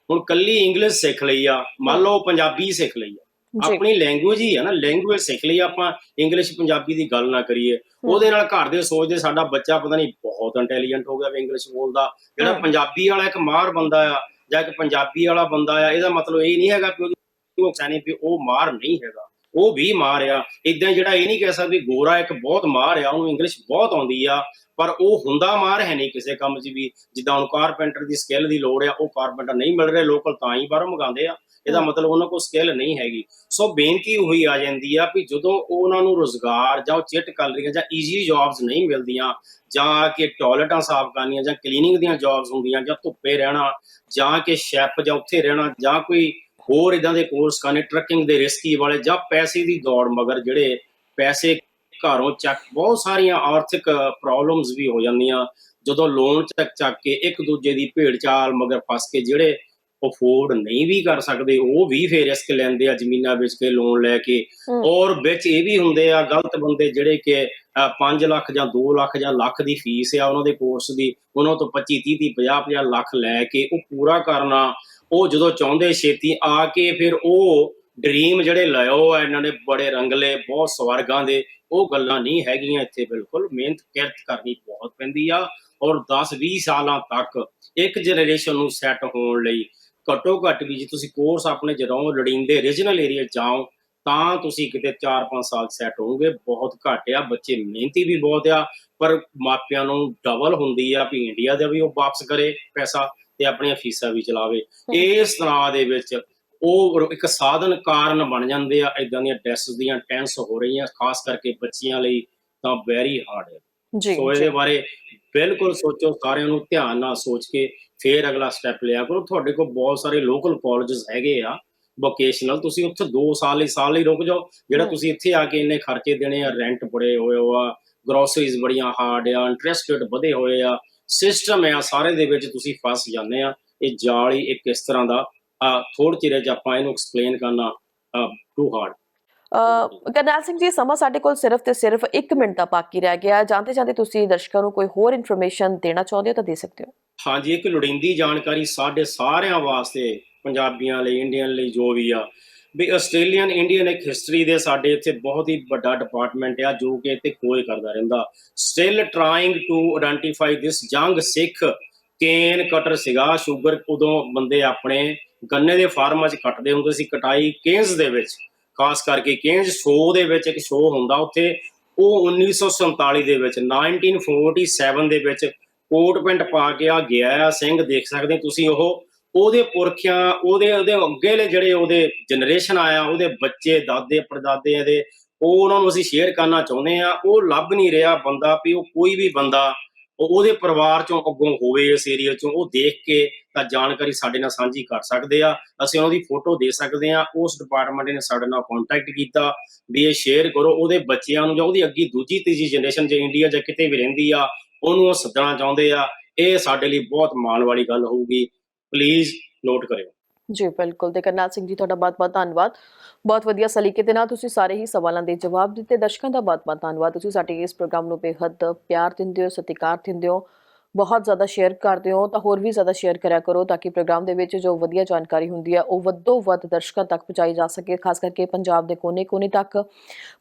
ਹੁਣ ਕੱਲੀ ਇੰਗਲਿਸ਼ ਸਿੱਖ ਲਈ ਆ ਮੰਨ ਲਓ ਪੰਜਾਬੀ ਸਿੱਖ ਲਈ ਆ। ਆਪਣੀ ਲੈਂਗੁਏਜ ਹੀ ਹੈ ਨਾ ਲੈਂਗੁਏਜ ਸਿੱਖ ਲਈ ਆਪਾਂ ਇੰਗਲਿਸ਼ ਪੰਜਾਬੀ ਦੀ ਗੱਲ ਨਾ ਕਰੀਏ। ਉਹਦੇ ਨਾਲ ਘਰ ਦੇ ਸੋਚਦੇ ਸਾਡਾ ਬੱਚਾ ਪਤਾ ਨਹੀਂ ਬਹੁਤ ਇੰਟੈਲੀਜੈਂਟ ਹੋ ਗਿਆ ਵੀ ਇੰਗਲਿਸ਼ ਬੋਲਦਾ। ਜਿਹੜਾ। ਪੰਜਾਬੀ ਵਾਲਾ ਇੱਕ ਮਾਹਰ ਬੰਦਾ ਆ ਜਾਂ ਇੱਕ ਪੰਜਾਬੀ ਵਾਲਾ ਬੰਦਾ ਆ ਇਹਦਾ ਮਤਲਬ ਇਹ ਨਹੀਂ ਹੈਗਾ ਕਿ ਉਹ ਸਾਨੀ ਵੀ ਉਹ ਮਾਹਰ ਨਹੀਂ ਹੈਗਾ। ਉਹ ਵੀ ਮਾਹਰ ਆ। ਇਦਾਂ ਜਿਹੜਾ ਇਹ ਨਹੀਂ ਕਹਿ ਸਕਦੇ ਗੋਰਾ ਇੱਕ ਬਹੁਤ ਮਾਹਰ ਆ ਉਹਨੂੰ ਇੰਗਲਿਸ਼ ਬਹੁਤ ਆਉਂਦੀ ਆ। ਪਰ ਉਹ ਹੁੰਦਾ ਮਾਹਰ ਹੈ ਨਹੀਂ ਕਿਸੇ ਕੰਮ 'ਚ ਵੀ। ਜਿੱਦਾਂ ਹੁਣ ਕਾਰਪੈਂਟਰ ਦੀ ਸਕਿੱਲ ਦੀ ਲੋੜ ਆ ਉਹ ਕਾਰਪੈਂਟਰ ਨਹੀਂ ਮਿਲ ਰਹੇ ਲੋਕਲ ਤਾਂ ਹੀ ਬਾਹਰੋਂ ਮੰਗਾਉਂਦੇ ਆ। ਇਹਦਾ। ਮਤਲਬ ਉਹਨਾਂ ਕੋਲ ਸਕਿੱਲ ਨਹੀਂ ਹੈਗੀ ਸੋ ਬੇਨਤੀ ਹੋਈ ਆ ਜਾਂਦੀ ਆ ਵੀ ਜਦੋਂ ਉਹਨਾਂ ਨੂੰ ਰੋਜ਼ਗਾਰ ਜਾਂ ਉਹ ਚਿੱਟ ਕਰ ਰਹੀਆਂ ਜਾਂ ਈਜ਼ੀ ਜੌਬਸ ਨਹੀਂ ਮਿਲਦੀਆਂ ਜਾਂ ਕਿ ਟਾਇਲਟਾਂ ਸਾਫ਼ ਕਰਨੀਆਂ ਜਾਂ ਕਲੀਨਿੰਗ ਦੀਆਂ ਜੌਬਸ ਹੁੰਦੀਆਂ ਜਾਂ ਧੁੱਪੇ ਰਹਿਣਾ ਜਾਂ ਕਿ ਸ਼ੈਫ ਜਾਂ ਉੱਥੇ ਰਹਿਣਾ ਜਾਂ ਕੋਈ ਹੋਰ ਇਦਾਂ ਦੇ ਕੋਰਸ ਕਰਨੇ ਟਰੱਕਿੰਗ ਦੇ ਰਿਸਕੀ ਵਾਲੇ ਜਾਂ ਪੈਸੇ ਦੀ ਦੌੜ ਮਗਰ ਜਿਹੜੇ ਪੈਸੇ ਘਰੋਂ ਚੱਕ ਬਹੁਤ ਸਾਰੀਆਂ ਆਰਥਿਕ ਪ੍ਰੋਬਲਮਸ ਵੀ ਹੋ ਜਾਂਦੀਆਂ ਜਦੋਂ ਲੋਨ ਚੱਕ ਚੱਕ ਕੇ ਇੱਕ ਦੂਜੇ ਦੀ ਭੇਡ ਚਾਲ ਮਗਰ ਫਸ ਕੇ ਜਿਹੜੇ ਅਫੋਰਡ ਨਹੀਂ ਵੀ ਕਰ ਸਕਦੇ ਉਹ ਵੀ ਫੇਰ ਰਿਸਕ ਲੈਂਦੇ ਆ ਜ਼ਮੀਨਾਂ ਵੇਚ ਕੇ ਲੋਨ ਲੈ ਕੇ। ਔਰ ਵਿੱਚ ਇਹ ਵੀ ਹੁੰਦੇ ਆ ਗਲਤ ਬੰਦੇ ਜਿਹੜੇ ਕਿ 5 ਲੱਖ ਜਾਂ 2 ਲੱਖ ਜਾਂ ਲੱਖ ਦੀ ਫੀਸ ਆ ਉਹਨਾਂ ਦੇ ਕੋਰਸ ਦੀ ਉਹਨਾਂ ਤੋਂ 25 30 30 50 50 ਲੱਖ ਲੈ ਕੇ ਉਹ ਪੂਰਾ ਕਰਨਾ ਉਹ ਜਦੋਂ ਚਾਹੁੰਦੇ ਛੇਤੀ ਆ ਕੇ ਫਿਰ ਉਹ ਡ੍ਰੀਮ ਜਿਹੜੇ ਲਿਓ ਆ ਇਹਨਾਂ ਨੇ ਬੜੇ ਰੰਗਲੇ ਬਹੁਤ ਸਵਰਗਾਂ ਦੇ ਉਹ ਗੱਲਾਂ ਨਹੀਂ ਹੈਗੀਆਂ ਇੱਥੇ ਬਿਲਕੁਲ ਮਿਹਨਤ ਕਿਰਤ ਕਰਨੀ ਬਹੁਤ ਪੈਂਦੀ ਆ ਔਰ 10 20 ਸਾਲਾਂ ਤੱਕ ਇੱਕ ਜਨਰੇਸ਼ਨ ਨੂੰ ਸੈੱਟ ਹੋਣ ਲਈ ਘੱਟੋ ਘੱਟ ਵੀ ਜੇ ਤੁਸੀਂ ਕੋਰਸ ਆਪਣੇ ਜਦੋਂ ਲੜਿੰਦੇ ਰੀਜਨਲ ਏਰੀਆ ਜਾਓ ਤਾਂ ਤੁਸੀਂ ਕਿਤੇ 4-5 ਸਾਲ ਸੈੱਟ ਹੋਵੋਗੇ ਬਹੁਤ ਘੱਟ ਆ ਬੱਚੇ ਮਿਹਨਤੀ ਵੀ ਬਹੁਤ ਆ ਪਰ ਮਾਪਿਆਂ ਨੂੰ ਡਬਲ ਹੁੰਦੀ ਆ ਵੀ ਇੰਡੀਆ ਦਾ ਵੀ ਉਹ ਵਾਪਸ ਕਰੇ ਪੈਸਾ ਤੇ ਆਪਣੀਆਂ ਫੀਸਾਂ ਵੀ ਚਲਾਵੇ। ਇਸ ਤਰ੍ਹਾਂ ਦੇ ਵਿੱਚ ਉਹ ਇੱਕ ਸਾਧਨ ਕਾਰਨ ਬਣ ਜਾਂਦੇ ਆ ਇਦਾਂ ਦੀਆਂ ਡੈਸਸ ਦੀਆਂ ਟੈਂਸ ਹੋ ਰਹੀਆਂ ਖਾਸ ਕਰਕੇ ਬੱਚਿਆਂ ਲਈ ਤਾਂ ਵੈਰੀ ਹਾਰਡ ਹੈ ਜੀ ਸੋ ਇਹਦੇ ਬਾਰੇ ਬਿਲਕੁਲ ਸੋਚੋ ਸਾਰਿਆਂ ਨੂੰ ਧਿਆਨ ਨਾਲ ਸੋਚ ਕੇ ਫੇਰ ਅਗਲਾ ਸਟੈਪ ਲਿਆ ਕਰੋ। ਤੁਹਾਡੇ ਕੋਲ ਬਹੁਤ ਸਾਰੇ ਲੋਕਲ ਕਾਲਜਸ ਹੈਗੇ ਆ ਵੋਕੇਸ਼ਨਲ ਤੁਸੀਂ ਉੱਥੇ 2 ਸਾਲ ਲਈ ਸਾਲ ਲਈ ਰੁਕ ਜਾਓ। ਜਿਹੜਾ। ਤੁਸੀਂ ਇੱਥੇ ਆ ਕੇ ਇੰਨੇ ਖਰਚੇ ਦੇਣੇ ਆ ਰੈਂਟ ਬੜੇ ਹੋਏ ਆ ਗਰੋਸਰੀਜ਼ ਬੜੀਆਂ ਹਾਰਡ ਆ ਇੰਟਰਸਟ ਰੇਟ ਵਧੇ ਹੋਏ ਆ ਸਿਸਟਮ ਆ ਸਾਰੇ ਦੇ ਵਿੱਚ ਤੁਸੀਂ ਫਸ ਜਾਂਦੇ ਆ। ਇਹ ਜਾਲ ਹੀ ਇੱਕ ਇਸ ਤਰ੍ਹਾਂ ਦਾ ਥੋੜੇ ਚਿਰ ਚ ਆਪਾਂ ਇਹਨੂੰ ਐਕਸਪਲੇਨ ਕਰਨਾ ਟੂ ਹਾਰਡ ਕਰਨੈਲ ਸਿੰਘ ਜੀ, ਸਮਾਂ ਸਾਡੇ ਕੋਲ ਸਿਰਫ ਤੇ ਸਿਰਫ 1 ਮਿੰਟ ਦਾ ਬਾਕੀ ਰਹਿ ਗਿਆ। ਜਾਂਦੇ ਜਾਂਦੇ ਤੁਸੀਂ ਦਰਸ਼ਕਾਂ ਨੂੰ ਕੋਈ ਹੋਰ ਇਨਫੋਰਮੇਸ਼ਨ ਦੇਣਾ ਚਾਹੁੰਦੇ ਹੋ ਤਾਂ ਦੇ ਸਕਦੇ ਹੋ। ਹਾਂਜੀ, ਇੱਕ ਲੋੜੀਂਦੀ ਜਾਣਕਾਰੀ ਸਾਡੇ ਸਾਰਿਆਂ ਵਾਸਤੇ ਪੰਜਾਬੀਆਂ ਲਈ ਇੰਡੀਅਨ ਲਈ ਜੋ ਵੀ ਆ। ਵੀ ਆਸਟ੍ਰੇਲੀਅਨ ਇੰਡੀਅਨ ਇੱਕ ਹਿਸਟਰੀ ਦੇ ਸਾਡੇ ਇੱਥੇ ਬਹੁਤ ਹੀ ਵੱਡਾ ਡਿਪਾਰਟਮੈਂਟ ਆ, ਜੋ ਕਿ ਇੱਥੇ ਖੋਜ ਕਰਦਾ ਰਹਿੰਦਾ। Still trying to identify this young Sikh cane cutter ਸੀਗਾ ਸ਼ੂਗਰ ਉਦੋਂ ਬੰਦੇ ਆਪਣੇ ਗੰਨੇ ਦੇ ਫਾਰਮਾਂ 'ਚ ਕੱਟਦੇ ਹੁੰਦੇ ਸੀ, ਕਟਾਈ ਕੇਨਸ ਦੇ ਵਿੱਚ। ਖਾਸ ਕਰਕੇ ਕੇਨਸ ਸ਼ੋਅ ਦੇ ਵਿੱਚ ਇੱਕ ਸ਼ੋਅ ਹੁੰਦਾ ਉੱਥੇ, ਉਹ 1947 ਦੇ ਵਿੱਚ 1947 ਦੇ ਵਿੱਚ ਕੋਟ ਪੈਂਟ ਪਾ ਕੇ ਆ ਗਿਆ ਆ, ਸਿੰਘ ਦੇਖ ਸਕਦੇ ਤੁਸੀਂ ਉਹ, ਉਹਦੇ ਪੁਰਖਿਆਂ, ਉਹਦੇ ਉਹਦੇ ਅੱਗੇਲੇ ਜਿਹੜੇ ਉਹਦੇ ਜਨਰੇਸ਼ਨ ਆਇਆ, ਉਹਦੇ ਬੱਚੇ, ਦਾਦੇ, ਪੜਦਾਦੇ ਇਹਦੇ, ਉਹ ਉਹਨਾਂ ਨੂੰ ਅਸੀਂ ਸ਼ੇਅਰ ਕਰਨਾ ਚਾਹੁੰਦੇ ਆ ਉਹ ਲੱਭ ਨਹੀਂ ਰਿਹਾ ਬੰਦਾ ਵੀ ਉਹ ਕੋਈ ਵੀ ਬੰਦਾ ਉਹਦੇ ਪਰਿਵਾਰ ਚੋਂ ਅੱਗੋਂ ਹੋਵੇ ਇਸ ਏਰੀਆ ਚੋਂ, ਉਹ ਦੇਖ ਕੇ ਤਾਂ ਜਾਣਕਾਰੀ ਸਾਡੇ ਨਾਲ ਸਾਂਝੀ ਕਰ ਸਕਦੇ ਆ। ਅਸੀਂ ਉਹਨਾਂ ਦੀ ਫੋਟੋ ਦੇ ਸਕਦੇ ਆ। ਉਸ ਡਿਪਾਰਟਮੈਂਟ ਨੇ ਸਾਡੇ ਨਾਲ ਕੰਟੈਕਟ ਕੀਤਾ। ਵੀ ਇਹ ਸ਼ੇਅਰ ਕਰੋ। ਉਹਦੇ ਬੱਚਿਆਂ ਨੂੰ ਜਾਂ ਉਹਦੀ ਅੱਗੀ ਦੂਜੀ, ਤੀਜੀ ਜਨਰੇਸ਼ਨ ਜੇ ਇੰਡੀਆ ਜਾਂ ਕਿਤੇ ਵੀ ਰਹਿੰਦੀ ਆ, ਉਹਨੂੰ ਉਹ ਸੱਦਣਾ ਚਾਹੁੰਦੇ ਆ। ਇਹ ਸਾਡੇ ਲਈ ਬਹੁਤ ਮਾਣ ਵਾਲੀ ਗੱਲ ਹੋਊਗੀ। ਪਲੀਜ਼ ਨੋਟ ਕਰਿਓ। ਜੀ, ਬਿਲਕੁਲ। ਤੇ ਕਰਨਾਲ ਸਿੰਘ ਜੀ, ਤੁਹਾਡਾ ਬਹੁਤ-ਬਹੁਤ ਧੰਨਵਾਦ। ਬਹੁਤ ਵਧੀਆ ਸਲੀਕੇ ਦੇ ਨਾਲ ਤੁਸੀਂ ਸਾਰੇ ਹੀ ਸਵਾਲਾਂ ਦੇ ਜਵਾਬ ਦਿੱਤੇ। ਦਰਸ਼ਕਾਂ ਦਾ ਬਹੁਤ-ਬਹੁਤ ਧੰਨਵਾਦ। ਤੁਸੀਂ ਸਾਡੇ ਇਸ ਪ੍ਰੋਗਰਾਮ ਨੂੰ ਬੇਹੱਦ ਪਿਆਰ ਦਿੰਦੇ ਹੋ, ਸਤਿਕਾਰ ਦਿੰਦੇ ਹੋ। ਬਹੁਤ ਜ਼ਿਆਦਾ ਸ਼ੇਅਰ ਕਰਦੇ ਹੋ ਤਾਂ ਹੋਰ ਵੀ ਜ਼ਿਆਦਾ ਸ਼ੇਅਰ ਕਰਿਆ ਕਰੋ ਤਾਂ ਕਿ ਪ੍ਰੋਗਰਾਮ ਦੇ ਵਿੱਚ ਜੋ ਵਧੀਆ ਜਾਣਕਾਰੀ ਹੁੰਦੀ ਹੈ, ਉਹ ਵੱਧੋ ਵੱਧ ਦਰਸ਼ਕਾਂ ਤੱਕ ਪਹੁੰਚਾਈ ਜਾ ਸਕੇ, ਖਾਸ ਕਰਕੇ ਪੰਜਾਬ ਦੇ ਕੋਨੇ-ਕੋਨੇ ਤੱਕ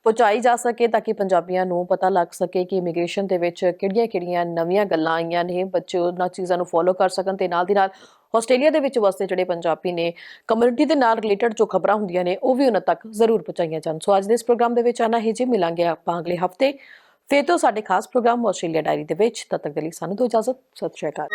ਪਹੁੰਚਾਈ ਜਾ ਸਕੇ ਤਾਂ ਕਿ ਪੰਜਾਬੀਆਂ ਨੂੰ ਪਤਾ ਲੱਗ ਸਕੇ ਕਿ ਇਮੀਗ੍ਰੇਸ਼ਨ ਦੇ ਵਿੱਚ ਕਿਹੜੀਆਂ-ਕਿਹੜੀਆਂ ਨਵੀਆਂ ਗੱਲਾਂ ਆਈਆਂ ਨੇ, ਬੱਚੇ ਉਹਨਾਂ ਚੀਜ਼ਾਂ ਨੂੰ ਫੋਲੋ ਕਰ ਸਕਣ ਤੇ ਨਾਲ ਦੀ ਨਾਲ ਆਸਟ੍ਰੇਲੀਆ ਦੇ ਵਿੱਚ ਵਸਦੇ ਜਿਹੜੇ ਪੰਜਾਬੀ ਨੇ ਕਮਿਊਨਿਟੀ ਦੇ ਨਾਲ ਰਿਲੇਟਡ ਜੋ ਖਬਰਾਂ ਹੁੰਦੀਆਂ ਨੇ, ਉਹ ਵੀ ਉਹਨਾਂ ਤੱਕ ਜ਼ਰੂਰ ਪਹੁੰਚਾਈਆਂ ਜਾਣ। ਸੋ ਅੱਜ ਦੇ ਇਸ ਪ੍ਰੋਗਰਾਮ ਦੇ ਵਿੱਚ ਆਣਾ ਹੀ ਜੀ, ਮਿਲਾਂਗੇ ਆਪਾਂ ਅਗਲੇ ਹਫ਼ਤੇ। ਫਿਰ ਤੋਂ ਸਾਡੇ ਖਾਸ ਪ੍ਰੋਗਰਾਮ ਆਸਟ੍ਰੇਲੀਆ ਡਾਇਰੀ ਦੇ ਵਿੱਚ, ਤਦ ਤੱਕ ਦੇ ਲਈ ਸਾਨੂੰ ਦਿਓ ਇਜਾਜ਼ਤ। ਸਤਿ ਸ਼੍ਰੀ ਅਕਾਲ।